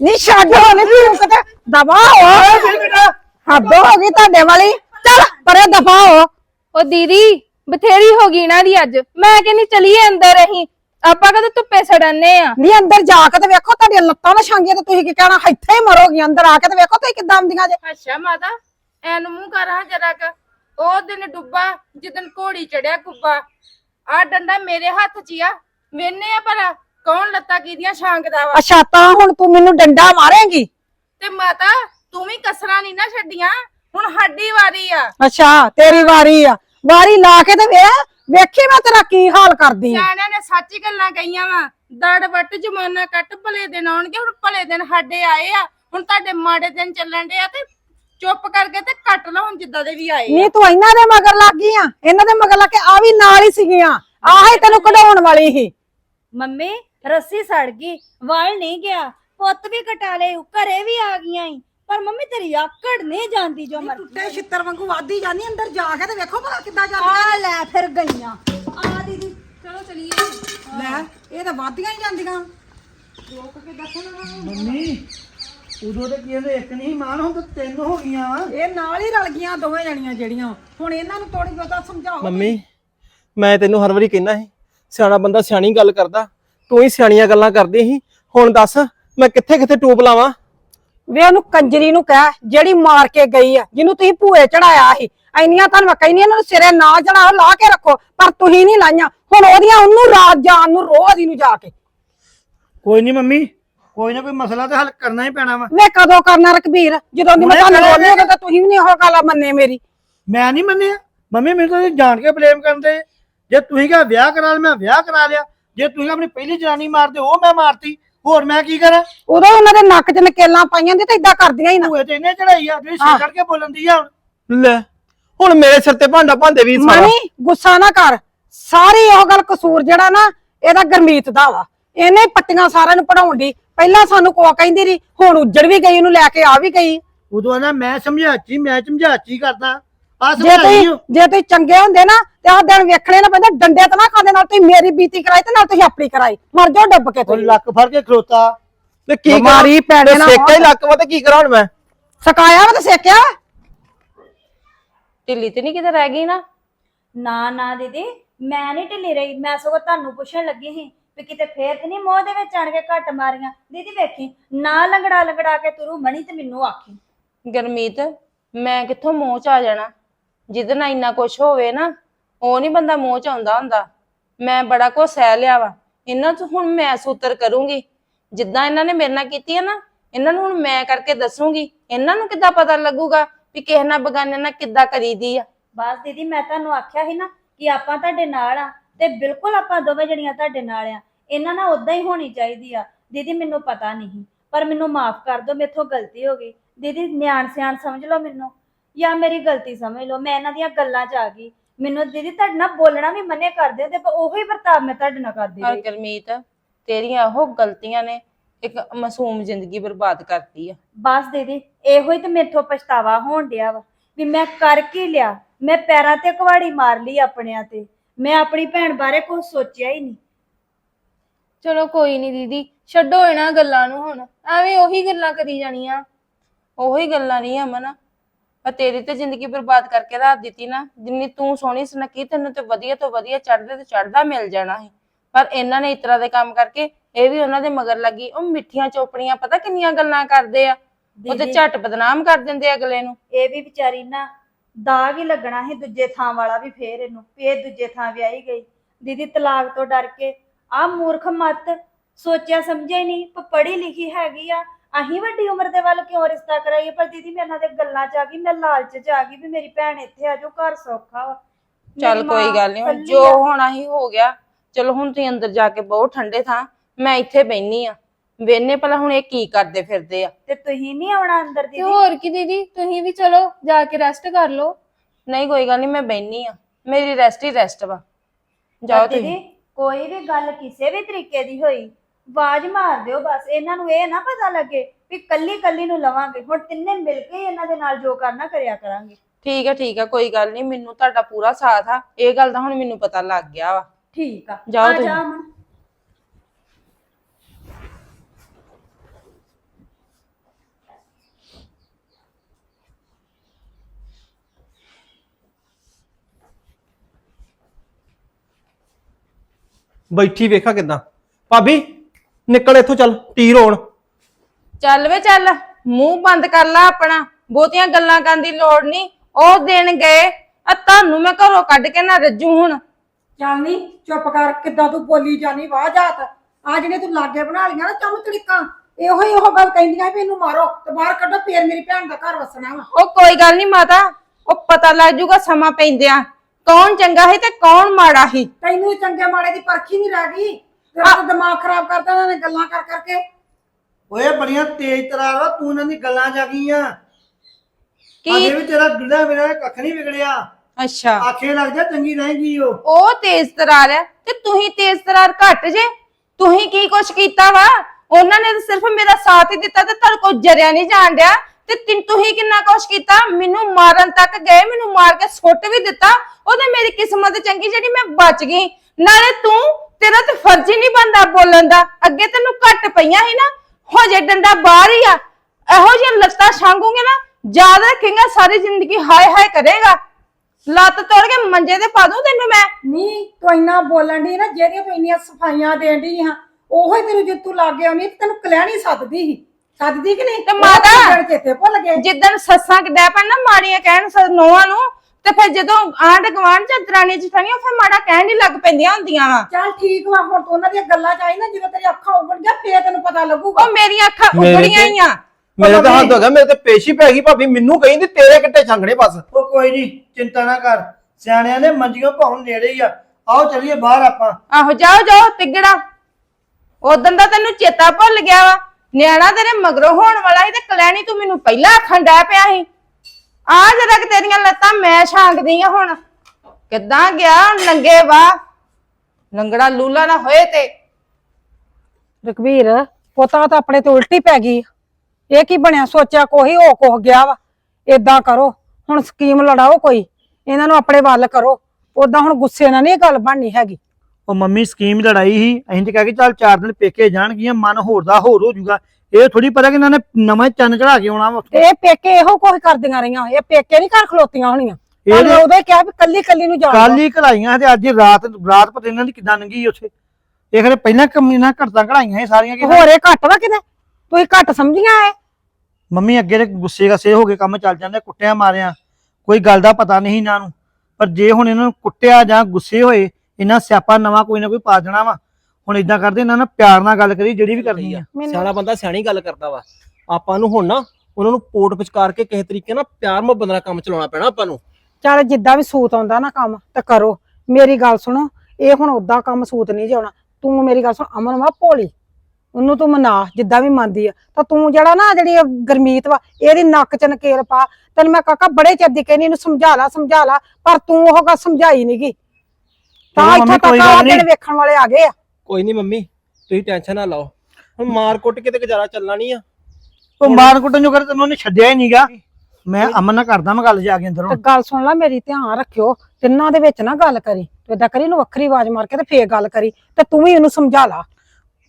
ਨੀ ਛੱਡ ਹੋ ਨੀ ਤੂੰ ਕਿਤੇ ਦਬਾ ਹੋ। ਹੱਦ ਹੋ ਗਈ ਤੁਹਾਡੇ ਵਾਲੀ। ਚੱਲ ਪਰੇ ਦਫਾ ਹੋ। ਉਹ ਦੀਦੀ ਬਥੇਰੀ ਹੋ ਗਈ ਨਾ ਦੀ ਅੱਜ। ਮੈਂ ਕਹਿੰਦੀ ਚਲੀਏ ਅੰਦਰ ਅਸੀਂ। ਆਪਾਂ ਕਦੇ ਧੁੱਪੇ ਸੜਨੇ ਆ? ਨੀ ਅੰਦਰ ਜਾ ਕੇ ਤੇ ਵੇਖੋ ਤੁਹਾਡੀਆਂ ਲੱਤਾਂ ਨਾ ਛਾਂਗੀਆਂ ਤੇ ਤੁਸੀਂ ਕੀ ਕਹਿਣਾ? ਇੱਥੇ ਹੀ ਮਰੋਗੀ ਅੰਦਰ ਆ ਕੇ ਤੇ ਵੇਖੋ ਤੁਸੀਂ ਕਿੱਦਾਂ ਆਉਂਦੀਆਂ ਜੇ। ਅੱਛਾ ਮਾਤਾ ਐਨ ਮੂੰਹ ਕਰ ਹਾਂ ਜਰਾ ਕ। ਉਹ ਦਿਨ ਡੁੱਬਾ ਜਿੱਦਨ ਘੋੜੀ ਚੜਿਆ ਕੁੱਬਾ ਆ ਡੰਡਾ ਮੇਰੇ ਹੱਥ 'ਚ ਹੀ ਆ। ਵੇਨੇ ਆ ਭਲਾ। ਕੌਣ ਲੱਤਾਂ ਕਿਹਦੀਆਂ ਛਾਂਗਦਾ ਵਾ? ਅੱਛਾ ਤਾਂ ਹੁਣ ਤੂੰ ਮੈਨੂੰ ਡੰਡਾ ਮਾਰੇਂਗੀ? ਤੇ ਮਾਤਾ ਤੂੰ ਵੀ ਕਸਰਾਂ ਨਹੀਂ ਨਾ ਛੱਡੀਆਂ। ਹੁਣ ਸਾਡੀ ਵਾਰੀ ਆ। ਅੱਛਾ ਤੇਰੀ ਵਾਰੀ ਆ। ਵਾਰੀ ਲਾ ਕੇ ਤੇ ਵੇਖ ਵੇਖੀ ਮੈਂ ਤੇਰਾ ਕੀ ਹਾਲ ਕਰਦੀ ਆ। ਸਿਆਣਿਆਂ ਨੇ ਸੱਚ ਗੱਲਾਂ ਕਹੀਆਂ ਵਾ। ਦੜ ਵੱਟ ਜਮਾਨਾ ਕੱਟ ਭਲੇ ਦਿਨ ਆਉਣਗੇ। ਹੁਣ ਭਲੇ ਦਿਨ ਸਾਡੇ ਆਏ ਆ। ਹੁਣ ਤੁਹਾਡੇ ਮਾੜੇ ਦਿਨ ਚੱਲਣ ਦੇ ਆ ਤੇ ਚੁੱਪ ਕਰਕੇ ਤੇ ਕੱਟ ਲਓ ਹੁਣ ਜਿੱਦਾਂ ਦੇ ਵੀ ਆਏ। ਨਹੀਂ ਤੂੰ ਇਹਨਾਂ ਦੇ ਮਗਰ ਲੱਗ ਗਈ ਆ। ਇਹਨਾਂ ਦੇ ਮਗਰ ਲੱਗ ਕੇ ਆ ਵੀ ਨਾਲ ਹੀ ਸੀਗੀਆਂ। ਆਹ ਹੀ ਤੈਨੂੰ ਕਢਾਉਣ ਵਾਲੀ ਸੀ। ਮੰਮੀ ਰੱਸੀ ਸੜ ਗਈ ਵਾਲ ਨਹੀਂ ਗਿਆ ਪੁੱਤ ਵੀ ਕਟਾ ਲਏ ਘਰੇ ਵੀ ਆ ਗਈਆਂ ਈ। ਪਰ ਮੰਮੀ ਤੇਰੀ ਆਕੜ ਨਹੀਂ ਜਾਂਦੀ ਜੋ ਮਰ ਟੁੱਟੇ ਛਿੱਤਰ ਵਾਂਗੂ ਵਾਦੀ ਜਾਂਦੀ ਅੰਦਰ ਜਾ ਕੇ ਤੇ ਵੇਖੋ ਭਲਾ ਕਿੱਦਾਂ ਆ ਲੈ ਫਿਰ ਗਈਆਂ। ਆ ਦੀਦੀ ਚਲੋ ਚਲੀਏ। ਲੈ ਇਹ ਤਾਂ ਵਾਦੀਆਂ ਹੀ ਜਾਂਦੀਆਂ। ਮੰਮੀ ਉਦੋਂ ਤੇ ਕੀ ਕਹਿੰਦੇ ਇੱਕ ਨਹੀਂ ਮਾਨ ਹੁਣ ਤਾਂ ਤਿੰਨ ਹੋ ਗਈਆਂ। ਵਾ ਇਹ ਨਾਲ ਹੀ ਰਲ ਗਈਆਂ ਦੋਵੇਂ ਜਣੀਆਂ ਜਿਹੜੀਆਂ। ਹੁਣ ਇਹਨਾਂ ਨੂੰ ਥੋੜੀ ਬਹੁਤਾ ਸਮਝਾਓ। ਮੰਮੀ ਮੈਂ ਤੈਨੂੰ ਹਰ ਵਾਰੀ ਕਹਿੰਦਾ ਸੀ ਸਿਆਣਾ ਬੰਦਾ ਸਿਆਣੀ ਗੱਲ ਕਰਦਾ। ਤੂੰ ਹੀ ਸਿਆਣੀਆਂ ਗੱਲਾਂ ਕਰਦੀ ਸੀ। ਹੁਣ ਦੱਸ ਮੈਂ ਕਿੱਥੇ ਕਿੱਥੇ ਟੂਪ ਲਾਵਾਂ? ਵੇ ਉਹਨੂੰ ਕੰਜਰੀ ਨੂੰ ਕਹਿ ਜਿਹੜੀ ਮਾਰ ਕੇ ਗਈ ਆ ਜਿਹਨੂੰ ਤੁਸੀਂ ਭੂਏ ਚੜਾਇਆ ਸੀ। ਐਨੀਆਂ ਤੁਹਾਨੂੰ ਮੈਂ ਕਹਿੰਦੀ ਇਹਨਾਂ ਨੂੰ ਸਿਰੇ ਨਾ ਚੜਾਓ ਲਾ ਕੇ ਰੱਖੋ ਪਰ ਤੁਸੀਂ ਨਹੀਂ ਲਾਈਆਂ। ਹੁਣ ਉਹਦੀਆਂ ਉਹਨੂੰ ਰਾਤ ਜਾਣ ਨੂੰ ਰੋਜ਼ ਹੀ ਨੂੰ ਜਾ ਕੇ। ਕੋਈ ਨਹੀਂ ਮੰਮੀ ਕੋਈ ਨਾ ਕੋਈ ਮਸਲਾ ਤਾਂ ਹੱਲ ਕਰਨਾ ਹੀ ਪੈਣਾ ਵਾ। ਵੇ ਕਦੋਂ ਕਰਨਾ ਰਕਬੀਰ ਜਦੋਂ ਦੀ ਮੈਂ ਤੁਹਾਨੂੰ। ਬੋਲੀ ਉਦੋਂ ਤਾਂ ਤੁਸੀਂ ਵੀ ਨਹੀਂ ਉਹ ਗੱਲ ਮੰਨੇ ਮੇਰੀ। ਮੈਂ ਨਹੀਂ ਮੰਨਿਆ। ਮੰਮੀ ਮੈਨੂੰ ਤਾਂ ਤੁਸੀਂ ਜਾਣ ਕੇ ਬਲੇਮ ਕਰਦੇ ਜੇ ਤੁਸੀਂ ਕਿਹਾ ਵਿਆਹ ਕਰਾ ਲਿਆ ਮੈਂ ਵਿਆਹ ਕਰਾ ਲਿਆ। ਜੇ ਤੁਸੀਂ ਆਪਣੀ ਪਹਿਲੀ ਜਨਾਨੀ ਮਾਰਦੇ ਉਹ ਮੈਂ ਮਾਰਤੀ। ਹੋਰ ਮੈਂ ਕੀ ਕਰਾਂ? ਉਦੋਂ ਉਹਨਾਂ ਦੇ ਨੱਕ 'ਚ ਨਕੇਲਾਂ ਪਾਈਆਂ ਦੀ ਤਾਂ ਇਦਾਂ ਕਰਦੀਆਂ ਹੀ ਨਾ। ਭੂਏ ਤੇ ਇਹਨੇ ਚੜਾਈ ਆ ਤੁਸੀਂ ਹਾਂ। ਸਿਰ ਚੜ ਕੇ ਬੋਲਣ ਦੀ ਆ ਹੁਣ। ਲੈ ਹੁਣ ਮੇਰੇ ਸਿਰ ਤੇ ਭਾਂਡਾ ਭਾਂਦੇ ਵੀ ਸਾਰਾ। ਮਣੀ ਗੁੱਸਾ ਨਾ ਕਰ। ਸਾਰੀ ਉਹ ਗੱਲ ਕਸੂਰ ਜਿਹੜਾ ਨਾ ਇਹਦਾ ਗਰਮੀਤ ਦਾ ਵਾ। ਇਹਨੇ ਹੀ ਪੱਟੀਆਂ ਸਾਰਿਆਂ ਨੂੰ ਪੜਾਉਣ ਦੀ। ਪਹਿਲਾਂ ਸਾਨੂੰ ਕੋ ਕਹਿੰਦੀ ਰਹੀ ਹੁਣ ਉੱਜੜ ਵੀ ਗਈ ਉਹਨੂੰ ਲੈ ਕੇ ਆ ਵੀ ਗਈ। ਉਦੋਂ ਨਾ ਮੈਂ ਸਮਝਾਚੀ ਮੈਂ ਸਮਝਾਚੀ ਕਰਦਾ। ਆ ਜੇ ਤੁਸੀਂ। ਜੇ ਤੁਸੀਂ ਚੰਗੇ ਹੁੰਦੇ ਨਾ ਤੇ ਆਹ ਦਿਨ ਵੇਖਣੇ ਨਾ ਪੈਂਦਾ ਡੰਡੇ ਤਾਂ ਨਾ ਖਾਂਦੇ ਨਾਲ ਤੁਸੀਂ ਮੇਰੀ ਬੀਤੀ ਕਰਾਈ ਤੇ ਨਾਲ ਤੁਸੀਂ ਆਪਣੀ ਕਰਾਈ। ਮਰ ਜਾਓ ਡੁੱਬ ਕੇ ਉਹ ਤੁਸੀਂ। ਲੱਕ ਫੜ ਕੇ ਖਲੋਤਾ। ਤੇ ਕੀ ਬਿਮਾਰੀ ਪੈਣੇ ਨਾ ਸੇਕਾ ਹੀ ਹੋਣ। ਲੱਕ ਵਾ ਤੇ ਕੀ ਕਰਾਂ ਹੁਣ ਮੈਂ? ਸਕਾਇਆ ਵਾ ਤੇ ਸੇਕਿਆ ਵਾ। ਢਿੱਲੀ ਤੇ ਨਹੀਂ ਕਿਤੇ ਰਹਿ ਗਈ ਨਾ? ਨਾ ਨਾ ਦੀਦੀ ਮੈਂ ਨਹੀਂ ਢਿੱਲੀ ਰਹੀ। ਮੈਂ ਸਗੋਂ ਤੁਹਾਨੂੰ ਪੁੱਛਣ ਲੱਗੀ ਸੀ ਵੀ ਕਿਤੇ ਫੇਰ ਤੇ ਨਹੀਂ ਮੋਹ ਦੇ ਵਿੱਚ ਆਣ ਕੇ ਘੱਟ ਮਾਰੀਆਂ। ਦੀਦੀ ਵੇਖੀ ਨਾ ਲੰਗੜਾ ਲੰਗੜਾ ਕੇ ਤੁਰੂ ਮਣੀ ਤੇ ਮੈਨੂੰ ਆਖੀ। ਗਰਮੀਤ ਮੈਂ ਕਿੱਥੋਂ ਮੂੰਹ ਚ ਆ ਜਾਣਾ? ਜਿਹਦੇ ਨਾਲ ਇੰਨਾ ਕੁਝ ਹੋਵੇ ਨਾ, ਉਹ ਨਹੀਂ ਬੰਦਾ ਮੂੰਹ ਚ ਆਉਂਦਾ ਹੁੰਦਾ। ਮੈਂ ਬੜਾ ਕੁਝ ਸਹਿ ਲਿਆ ਵਾ। ਇਹਨਾਂ ਤੋਂ ਹੁਣ ਮੈਂ ਸੂਤਰ ਕਰੂੰਗੀ। ਜਿੱਦਾਂ ਇਹਨਾਂ ਨੇ ਮੇਰੇ ਨਾਲ ਕੀਤੀ ਹੈ ਨਾ, ਇਹਨਾਂ ਨੂੰ ਹੁਣ ਮੈਂ ਕਰਕੇ ਦੱਸੂਗੀ। ਇਹਨਾਂ ਨੂੰ ਕਿੱਦਾਂ ਪਤਾ ਲੱਗੂਗਾ ਵੀ ਕਿਸੇ ਨਾਲ ਬਗਾਨੇ ਨਾਲ ਕਿੱਦਾਂ ਕਰੀਦੀ ਆ? ਬਸ ਦੀਦੀ, ਮੈਂ ਤੁਹਾਨੂੰ ਆਖਿਆ ਸੀ ਨਾ ਕਿ ਆਪਾਂ ਤੁਹਾਡੇ ਨਾਲ ਆ ਤੇ ਬਿਲਕੁਲ ਆਪਾਂ ਦੋਵੇਂ ਜਣੀਆਂ ਤੁਹਾਡੇ ਨਾਲ ਆ। ਇਹਨਾਂ ਨਾਲ ਉਦਾਂ ਹੀ ਹੋਣੀ ਚਾਹੀਦੀ ਆ। ਦੀਦੀ, ਮੈਨੂੰ ਪਤਾ ਨਹੀਂ ਪਰ ਮੈਨੂੰ ਮਾਫ ਕਰ ਦਿਓ, ਮੇਥੋਂ ਗਲਤੀ ਹੋ ਗਈ। ਦੀਦੀ ਨਿਆਣ ਸਿਆਣ ਸਮਝ ਲਓ ਮੈਨੂੰ। ਜਾਂ ਮੇਰੀ ਗਲਤੀ ਸਮਝ ਲਓ ਮੈਂ ਇਹਨਾਂ ਦੀਆਂ ਗੱਲਾਂ 'ਚ ਆ ਗਈ। ਮੈਨੂੰ ਦੀਦੀ ਤੁਹਾਡੇ ਨਾਲ ਬੋਲਣਾ ਵੀ ਮੰਨੇ ਕਰਦੇ ਹੋ ਤੇ ਉਹੀ ਵਰਤਾਵ ਮੈਂ ਤੁਹਾਡੇ ਨਾਲ ਕਰਦੀ ਔਰ ਰਹੀ। ਗਰਮੀਤ ਤੇਰੀਆਂ ਉਹ ਗਲਤੀਆਂ ਨੇ ਇੱਕ ਮਾਸੂਮ ਜ਼ਿੰਦਗੀ ਬਰਬਾਦ ਕਰਤੀ ਆ। ਬਸ ਦੀਦੀ ਇਹੋ ਹੀ ਤੇ ਮੇਥੋਂ ਪਛਤਾਵਾ ਹੋਣ ਡਿਆ ਵਾ ਵੀ ਮੈਂ ਕਰ ਕੀ ਲਿਆ। ਮੈਂ ਪੈਰਾਂ ਤੇ ਕੁਹਾੜੀ ਮਾਰ ਲਈ ਆਪਣਿਆਂ ਤੇ। ਮੈਂ ਆਪਣੀ ਭੈਣ ਬਾਰੇ ਕੁਝ ਸੋਚਿਆ ਹੀ ਨਹੀਂ। ਚਲੋ ਕੋਈ ਨਹੀਂ ਦੀਦੀ ਛੱਡੋ ਇਹਨਾਂ ਗੱਲਾਂ ਨੂੰ ਹੁਣ। ਐਵੇਂ ਉਹੀ ਗੱਲਾਂ ਕਰੀ ਜਾਣੀਆਂ। ਉਹੀ ਗੱਲਾਂ ਨਹੀਂ ਅਮਨ। ਆ ਤੇਰੀ ਤੇ ਜ਼ਿੰਦਗੀ ਬਰਬਾਦ ਕਰਕੇ ਰੱਖ ਦਿੱਤੀ ਨਾ ਜਿੰਨੀ ਤੂੰ ਸੋਹਣੀ ਸੁਨੱਖੀ ਤੈਨੂੰ ਤੇ ਵਧੀਆ ਤੋਂ ਵਧੀਆ ਚੜ੍ਹਦੇ ਤੇ ਚੜ੍ਹਦਾ ਮਿਲ ਜਾਣਾ ਸੀ। ਪਰ ਇਹਨਾਂ ਨੇ ਇਸ ਤਰ੍ਹਾਂ ਦੇ ਕੰਮ ਕਰਕੇ ਇਹ ਵੀ ਉਹਨਾਂ ਦੇ ਮਗਰ ਲੱਗੀ ਉਹ ਮਿੱਠੀਆਂ ਚੋਪੜੀਆਂ ਪਤਾ ਕਿੰਨੀਆਂ ਗੱਲਾਂ ਕਰਦੇ ਆ? ਉਹ ਤੇ ਦੀਦੀ, ਝੱਟ ਬਦਨਾਮ ਕਰ ਦਿੰਦੇ ਆ ਅਗਲੇ ਨੂੰ। ਇਹ ਵੀ ਵਿਚਾਰੀ ਨਾ ਦਾਗ ਹੀ ਲੱਗਣਾ ਸੀ ਦੂਜੇ ਥਾਂ ਵਾਲਾ ਵੀ ਫੇਰ ਇਹਨੂੰ ਵੀ ਇਹ ਦੂਜੇ ਥਾਂ ਵਿਆਹੀ ਗਈ। ਦੀਦੀ ਤਲਾਕ ਤੋਂ ਡਰ ਕੇ ਆ ਮੂਰਖ ਮਤ ਸੋਚਿਆ ਸਮਝਿਆ ਹੀ ਨਹੀਂ ਪ- ਪੜ੍ਹੀ ਲਿਖੀ ਹੈਗੀ ਆ ਅਹੀਂ ਵੱਡੀ ਉਮਰ ਦੇ ਵੱਲ ਕਿਉਂ ਰਿਸ਼ਤਾ ਕਰਾਈਏ? ਪਰ ਦੀਦੀ ਮੈਂ ਇਹਨਾਂ ਦੇ ਗੱਲਾਂ 'ਚ ਆ ਗਈ ਮੈਂ ਲਾਲਚ 'ਚ ਆ ਗਈ ਵੀ ਮੇਰੀ ਭੈਣ ਇੱਥੇ ਆ ਜਾਓ ਘਰ ਸੌਖਾ ਵਾ। ਚੱਲ ਮੇਰੀ ਕੋਈ ਮਾਂ ਗੱਲ ਨਹੀਂ ਹੁਣ ਇਕੱਲੀ ਜੋ ਆ। ਹੋਣਾ ਹੀ ਹੋ ਗਿਆ ਚਲੋ ਹੁਣ ਤੁਸੀਂ ਅੰਦਰ ਜਾ ਕੇ ਬਹੁਤ ਠੰਡੇ ਥਾਂ ਮੈਂ ਇੱਥੇ ਬੈਣੀ ਆ। ਵੇਨੇ ਭਲਾ ਹੁਣ ਇਹ ਕੀ ਕਰਦੇ ਫਿਰਦੇ ਆ? ਤੇ ਤੁਸੀਂ ਨਹੀਂ ਆਉਣਾ ਅੰਦਰ ਤੇ ਦੀਦੀ? ਹੋਰ ਕੀ ਦੀਦੀ? ਤੁਸੀਂ ਵੀ ਚਲੋ ਜਾ ਕੇ ਰੈਸਟ ਕਰ ਲਓ। ਨਹੀਂ ਕੋਈ ਗੱਲ ਨਹੀਂ ਮੈਂ ਬੈਣੀ ਆ। ਮੇਰੀ ਰੈਸਟ ਹੀ ਰੈਸਟ ਵਾ। ਜਾਓ ਪਰ ਤੁਸੀਂ। ਦੀਦੀ ਕੋਈ ਵੀ ਗੱਲ ਕਿਸੇ ਵੀ ਤਰੀਕੇ ਦੀ ਹੋਈ ਆਵਾਜ਼ ਮਾਰ ਦਿਓ ਬਸ ਇਹਨਾਂ ਨੂੰ ਇਹ ਨਾ ਪਤਾ ਲੱਗੇ ਕਿ ਕੱਲੀ ਕੱਲੀ ਨੂੰ ਲਵਾਂਗੇ। ਹੁਣ ਤਿੰਨੇ ਮਿਲ ਕੇ ਹੀ ਇਹਨਾਂ ਦੇ ਨਾਲ ਜੋ ਕਰਨਾ ਕਰਿਆ ਕਰਾਂਗੇ। ਠੀਕ ਹੈ ਠੀਕ ਹੈ ਕੋਈ ਗੱਲ ਨਹੀਂ ਮੈਨੂੰ ਤੁਹਾਡਾ ਪੂਰਾ ਸਾਥ ਆ। ਇਹ ਗੱਲ ਦਾ ਹੁਣ ਮੈਨੂੰ ਪਤਾ ਲੱਗ ਗਿਆ ਵਾ। ਠੀਕ ਆ ਜਾਓ ਤੁਸੀਂ। ਬੈਠੀ ਵੇਖਾ ਕਿਦਾਂ। ਭਾਬੀ ਨਿਕਲ ਇੱਥੋਂ ਚੱਲ ਤੀਰ ਹੋਣ ਚੱਲ ਵੇ ਚੱਲ ਮੂੰਹ ਬੰਦ ਕਰ ਲੈ ਆਪਣਾ ਬਹੁਤੀਆਂ ਗੱਲਾਂ ਕਰਨ ਦੀ ਲੋੜ ਨਹੀਂ ਉਹ ਦਿਨ ਗਏ ਆ ਤੁਹਾਨੂੰ ਮੈਂ ਘਰੋਂ ਕੱਢ ਕੇ ਨਾ ਰੱਜੂ ਹੁਣ। ਚੱਲ ਨੀ ਚੁੱਪ ਕਰ ਕਿੱਦਾਂ ਤੂੰ ਬੋਲੀ ਜਾਨੀ ਵਾਹ ਜਾਤ। ਆ ਜਿਹੜੇ ਤੂੰ ਲਾਗੇ ਬਣਾ ਲੀਆਂ ਨਾ ਚਮ ਚੜਿੱਕਾਂ ਇਹੋ ਹੀ ਉਹ ਗੱਲ ਕਹਿੰਦੀਆਂ ਵੀ ਇਹਨੂੰ ਮਾਰੋ ਤੇ ਬਾਹਰ ਕੱਢੋ ਫੇਰ ਮੇਰੀ ਭੈਣ ਦਾ ਘਰ ਵਸਣਾ ਵਾ। ਉਹ ਕੋਈ ਗੱਲ ਨਹੀਂ ਮਾਤਾ ਉਹ ਪਤਾ ਲੱਗ ਜੂਗਾ ਸਮਾਂ ਪੈਂਦਿਆਂ। ਕੌਣ ਚੰਗਾ ਸੀ ਤੇ ਕੌਣ ਮਾੜਾ ਸੀ? ਤੈਨੂੰ ਚੰਗੇ ਮਾੜੇ ਦੀ ਪਰਖੀ ਨਹੀਂ ਰਹਿ ਗਈ। ਤੇਰਾ ਤਾਂ ਦਿਮਾਗ ਖਰਾਬ ਕਰਤਾ ਇਹਨਾਂ ਨੇ ਗੱਲਾਂ ਕਰ ਕਰਕੇ। ਓਏ ਬੜੀਆਂ ਤੇਜ਼ ਤਰਾਰ ਵਾ ਤੂੰ ਇਹਨਾਂ ਦੀ ਗੱਲਾਂ ਜਾ ਗਈਆਂ ਕੀ? ਅਜੇ ਵੀ ਤੇਰਾ ਦੁੱਲਾ ਮੇਰਾ ਕੱਖ ਨਹੀਂ ਵਿਗੜਿਆ। ਅੱਛਾ। ਆਖੇ ਲੱਗ ਜਾ ਚੰਗੀ ਰਹੇਗੀ ਉਹ। ਉਹ ਤੇਜ਼ ਤਰਾਰ ਹੈ ਤੇ ਤੁਸੀਂ ਤੇਜ਼ ਤਰਾਰ ਘੱਟ ਜੇ। ਤੁਸੀਂ ਕੀ ਕੁਛ ਕੀਤਾ ਵਾ? ਉਹਨਾਂ ਨੇ ਤਾਂ ਸਿਰਫ ਮੇਰਾ ਸਾਥ ਹੀ ਦਿੱਤਾ ਤੇ ਤੁਹਾਡੇ ਕੋਲ ਜਰਿਆ ਨਹੀਂ ਜਾਣ ਡਿਆ। ਤੇ ਤਿੰ ਤੁਸੀਂ ਕਿੰਨਾ ਕੁਛ ਕੀਤਾ? ਮੈਨੂੰ ਮਾਰਨ ਤੱਕ ਗਏ ਮੈਨੂੰ ਮਾਰ ਕੇ ਸੁੱਟ ਵੀ ਦਿੱਤਾ। ਉਹਦੇ ਮੇਰੀ ਕਿਸਮਤ ਚੰਗੀ ਜਿਹੜੀ ਮੈਂ ਬਚ ਗਈ। ਨਾਲੇ ਤੂੰ ਤੇਰਾ ਤੇ ਫਰਜ਼ ਹੀ ਨਹੀਂ ਬੰਦਾ ਬੋਲਣ ਦਾ। ਅੱਗੇ ਤੈਨੂੰ ਘੱਟ ਪਈਆਂ ਸੀ ਨਾ। ਹੋ ਜੇ ਡੰਡਾ ਬਾਹਰ ਹੀ ਆ ਇਹੋ ਜਿਹੀਆਂ ਲੱਤਾਂ ਛਾਂਗੂਗੇ ਨਾ ਯਾਦ ਰੱਖੇਗਾ ਸਾਰੀ ਜ਼ਿੰਦਗੀ ਹਾਏ ਹਾਏ ਕਰੇਗਾ। ਲੱਤ ਤੋੜ ਕੇ ਮੰਜੇ ਤੇ ਪਾ ਦੂੰ ਤੈਨੂੰ ਮੈਂ। ਨਹੀਂ ਤੂੰ ਇੰਨਾ ਬੋਲਣ ਦੀ ਨਾ ਜਿਹੜੀਆਂ ਤੂੰ ਇੰਨੀਆਂ ਸਫਾਈਆਂ ਦੇਣ ਦੀ ਹਾਂ ਉਹੋ ਹੀ ਤੈਨੂੰ ਜੇ ਤੂੰ ਲਾਗੇ ਆਉਣੀ ਤੈਨੂੰ ਕਲਿਆਣੀ ਸੱਦਦੀ ਸੀ। ਸੱਦਦੀ ਕਿ ਨਹੀਂ? ਤੇ ਮਾਤਾ- ਚੇਤੇ ਭੁੱਲ ਗਏ। ਜਿੱਦਣ ਸੱਸਾਂ ਕਿਡੈ ਪੈਣ ਨਾ ਮਾੜੀਆਂ ਕਹਿਣ ਨੌਆਂ ਨੂੰ ਤੇ ਫਿਰ ਜਦੋਂ ਆਂਢ ਗੁਆਂਢ ਚ ਦਰਾਣੀ ਜਠਾਣੀਆਂ ਫਿਰ ਮਾੜਾ ਕਹਿਣ ਨਹੀਂ ਲੱਗ ਪੈਂਦੀਆਂ ਹੁੰਦੀਆਂ ਵਾ। ਚੱਲ ਠੀਕ ਵਾ ਹੁਣ ਤੂੰ ਉਹਨਾਂ ਦੀਆਂ ਗੱਲਾਂ ਚ ਆਈ ਨਾ ਜਦੋਂ ਤੇਰੀ ਅੱਖਾਂ ਉਗੜ ਗਿਆ ਫੇਰ ਤੈਨੂੰ ਪਤਾ ਲੱਗੂਗਾ। ਉਹ ਮੇਰੀਆਂ ਅੱਖਾਂ ਮੇਰੇ ਉਗੜੀਆਂ ਤੇ- ਹੀ ਆ। ਮੇਰੇ ਤਾਂ ਹੱਥ ਹੋ ਗਿਆ ਮੇਰੇ ਤੇ ਪੇਸ਼ੀ ਪੈ ਗਈ ਭਾਬੀ ਮੈਨੂੰ ਕਹਿੰਦੀ ਤੇਰੇ ਕਿੱਟੇ ਛੰਗਣੇ ਬਸ। ਉਹ ਕੋਈ ਨਹੀਂ ਚਿੰਤਾ ਨਾ ਕਰ। ਸਿਆਣਿਆਂ ਨੇ ਮੰਜੀਆਂ ਪਾਉਣ ਨੇੜੇ ਹੀ ਆ। ਆਓ ਚੱਲੀਏ ਬਾਹਰ ਆਪਾਂ। ਆਹੋ ਜਾਓ ਜਾਓ ਤਿੱਗੜਾ। ਉਦੋਂ ਦਾ ਤੈਨੂੰ ਚੇਤਾ ਭੁੱਲ ਗਿਆ ਵਾ। ਨਿਆਣਾ ਤੇਰੇ ਮਗਰੋਂ ਹੋਣ ਵਾਲਾ ਸੀ ਤੇ ਕਲੈਣੀ ਤੂੰ ਮੈਨੂੰ ਪਹਿਲਾਂ ਆਖਣ ਡੈ ਪਿਆ ਸੀ। ਆ ਜਰਾ ਕਿ ਤੇਰੀਆਂ ਲੱਤਾਂ ਮੈਂ ਛਾਂਗਦੀ ਆ ਹੁਣ। ਕਿੱਦਾਂ ਗਿਆ ਨੰਗੇ ਵਾ? ਲੰਗੜਾ ਲੂਲਾ ਨਾ ਹੋਏ ਤੇ। ਰਕਬੀਰ ਪੋਤਾ ਤਾਂ ਆਪਣੇ ਤੇ ਉਲਟੀ ਪੈ ਗਈ। ਇਹ ਕੀ ਬਣਿਆ? ਸੋਚਿਆ ਕੋਈ ਹੋ ਕੋਹ ਗਿਆ ਵਾ। ਏਦਾਂ ਕਰੋ, ਹੁਣ ਸਕੀਮ ਲੜਾਓ ਕੋਈ। ਇਹਨਾਂ ਨੂੰ ਆਪਣੇ ਵੱਲ ਕਰੋ। ਉਦਾਂ ਹੁਣ ਗੁੱਸੇ ਨਾਲ ਨਹੀਂ ਇਹ ਗੱਲ ਬਣਨੀ ਹੈਗੀ। ਉਹ ਮੰਮੀ ਸਕੀਮ ਲੜਾਈ ਸੀ ਅਸੀਂ ਤੇ ਕਹਿ ਕੇ ਚੱਲ ਚਾਰ ਦਿਨ ਪੇਕੇ ਜਾਣਗੀਆਂ ਮਨ ਹੋਰ ਦਾ ਹੋਰ ਹੋ ਜਾਊਗਾ। ਇਹ ਥੋੜੀ ਪਤਾ ਕਿ ਇਹਨਾਂ ਨੇ ਨਵਾਂ ਚੰਨ ਚੜਾ ਕੇ ਆਉਣਾ ਵਾ ਤੇ ਇਹ ਪੇਕੇ ਇਹੋ ਕੁਝ ਕਰਦੀਆਂ ਰਹੀਆਂ ਇਹ ਪੇਕੇ ਨਹੀਂ ਘਰ ਖਲੋਤੀਆਂ ਹੋਣੀਆਂ। ਇਹ ਇਹਦੇ- ਉਹਦੇ ਕਿਹਾ ਵੀ ਕੱਲੀ ਕੱਲੀ ਨੂੰ ਜਾਣ ਕੱਲ ਹੀ ਤੇ ਅੱਜ ਰਾਤ ਰਾਤ ਪਤਾ ਇਹਨਾਂ ਦੀ ਕਿਦਾਂ ਲੰਗੀ ਉੱਥੇ। ਇਹ ਖਰੇ ਪਹਿਲਾਂ ਕਮੀਨਾ ਘਟਦਾ ਕਢਾਈਆਂ ਸੀ ਸਾਰੀਆਂ ਕਿ ਹੋਰ ਇਹ ਘੱਟ ਵਾ ਕਿਤੇ? ਤੁਸੀਂ ਘੱਟ ਸਮਝੀਆਂ ਐ ਮੰਮੀ ਅੱਗੇ ਤੇ ਗੁੱਸੇ ਗਸੇ ਹੋ ਕੇ ਕੰਮ ਚੱਲ ਜਾਂਦੇ ਕੁੱਟਿਆ ਮਾਰਿਆ। ਕੋਈ ਗੱਲ ਦਾ ਪਤਾ ਨਹੀਂ ਇਹਨਾਂ ਨੂੰ। ਪਰ ਜੇ ਹੁਣ ਇਹਨਾਂ ਨੂੰ ਕੁੱਟਿਆ ਜਾਂ ਗੁੱਸੇ ਹੋਏ ਇਹਨਾਂ ਸਿਆਪਾ ਨਵਾਂ ਕੋਈ ਨਾ ਕੋਈ ਪਾ ਦੇਣਾ ਵਾ। ਹੁਣ ਇਦਾਂ ਕਰਦੇ ਇਹਨਾਂ ਨਾਲ ਪਿਆਰ ਨਾਲ ਗੱਲ ਕਰੀ ਜਿਹੜੀ ਵੀ ਕਰਨੀ ਆ। ਸਿਆਣਾ ਬੰਦਾ ਸਿਆਣੀ ਗੱਲ ਕਰਦਾ ਵਾ। ਆਪਾਂ ਨੂੰ ਹੁਣ ਨਾ ਉਹਨਾਂ ਨੂੰ ਪੋਟ ਵਿਚਕਾਰ ਕੇ ਕਿਸੇ ਤਰੀਕੇ ਨਾਲ ਪਿਆਰ ਮੁਹੱਬਤ ਨਾਲ ਕੰਮ ਚਲਾਉਣਾ ਪੈਣਾ ਆਪਾਂ ਨੂੰ। ਚੱਲ ਜਿੱਦਾਂ ਵੀ ਸੂਤ ਆਉਂਦਾ ਨਾ ਕੰਮ ਤੇ ਕਰੋ। ਮੇਰੀ ਗੱਲ ਸੁਣੋ ਇਹ ਹੁਣ ਉਦਾਂ ਕੰਮ ਸੂਤ ਨਹੀਂ ਜਾਣਾ ਤੂੰ ਮੇਰੀ ਗੱਲ ਸੁਣ ਅਮਨ ਵਾ ਭੋਲੀ। ਉਹਨੂੰ ਤੂੰ ਮਨਾ ਜਿੱਦਾਂ ਵੀ ਮੰਨਦੀ ਆ। ਤਾਂ ਤੂੰ ਜਿਹੜਾ ਨਾ ਜਿਹੜੀ ਗਰਮੀਤ ਵਾ ਇਹਦੀ ਨੱਕ ਚ ਨਕੇਲ ਪਾ। ਤੈਨੂੰ ਮੈਂ ਕਾਕਾ ਬੜੇ ਚਿਰ ਦੀ ਕਹਿੰਦੀ ਇਹਨੂੰ ਸਮਝਾ ਲਾ ਸਮਝਾ ਲਾ। ਪਰ ਤੂੰ ਉਹ ਗੱਲ ਸਮਝਾਈ ਨਹੀਂਗੀ ਤਾਂ ਇੱਥੋਂ ਤੱਕ ਕੋਈ ਆ ਗੱਲ ਦਿਨ। ਵੇਖਣ ਵਾਲੇ ਆ ਗਏ ਆ। ਕੋਈ ਨਹੀਂ ਮੰਮੀ ਤੁਸੀਂ ਟੈਨਸ਼ਨ ਨਾ ਲਓ। ਹੁਣ ਮਾਰ ਕੁੱਟ ਕੇ ਤੇ ਗੁਜ਼ਾਰਾ ਚੱਲਣਾ ਨਹੀਂ ਆ। ਉਹ ਮਾਰ ਕੁੱਟਣ ਜੋ ਕਰ ਤੈਨੂੰ ਉਹਨੇ ਛੱਡਿਆ ਹੀ ਨਹੀਂਗਾ ਮੈਂ ਅਮਨ ਨਾਲ ਕਰਦਾ ਮੈਂ ਗੱਲ ਜਾ ਕੇ ਅੰਦਰੋਂ। ਤੇ ਗੱਲ ਸੁਣ ਲੈ ਮੇਰੀ ਧਿਆਨ ਰੱਖਿਓ ਤਿੰਨਾਂ ਦੇ ਵਿੱਚ ਨਾ ਗੱਲ ਕਰੀ। ਤੂੰ ਏਦਾਂ ਕਰੀ ਨੂੰ ਵੱਖਰੀ ਆਵਾਜ਼ ਮਾਰ ਕੇ ਤੇ ਫੇਰ ਗੱਲ ਕਰੀ ਤੇ ਤੂੰ ਵੀ ਉਹਨੂੰ ਸਮਝਾ ਲਾ।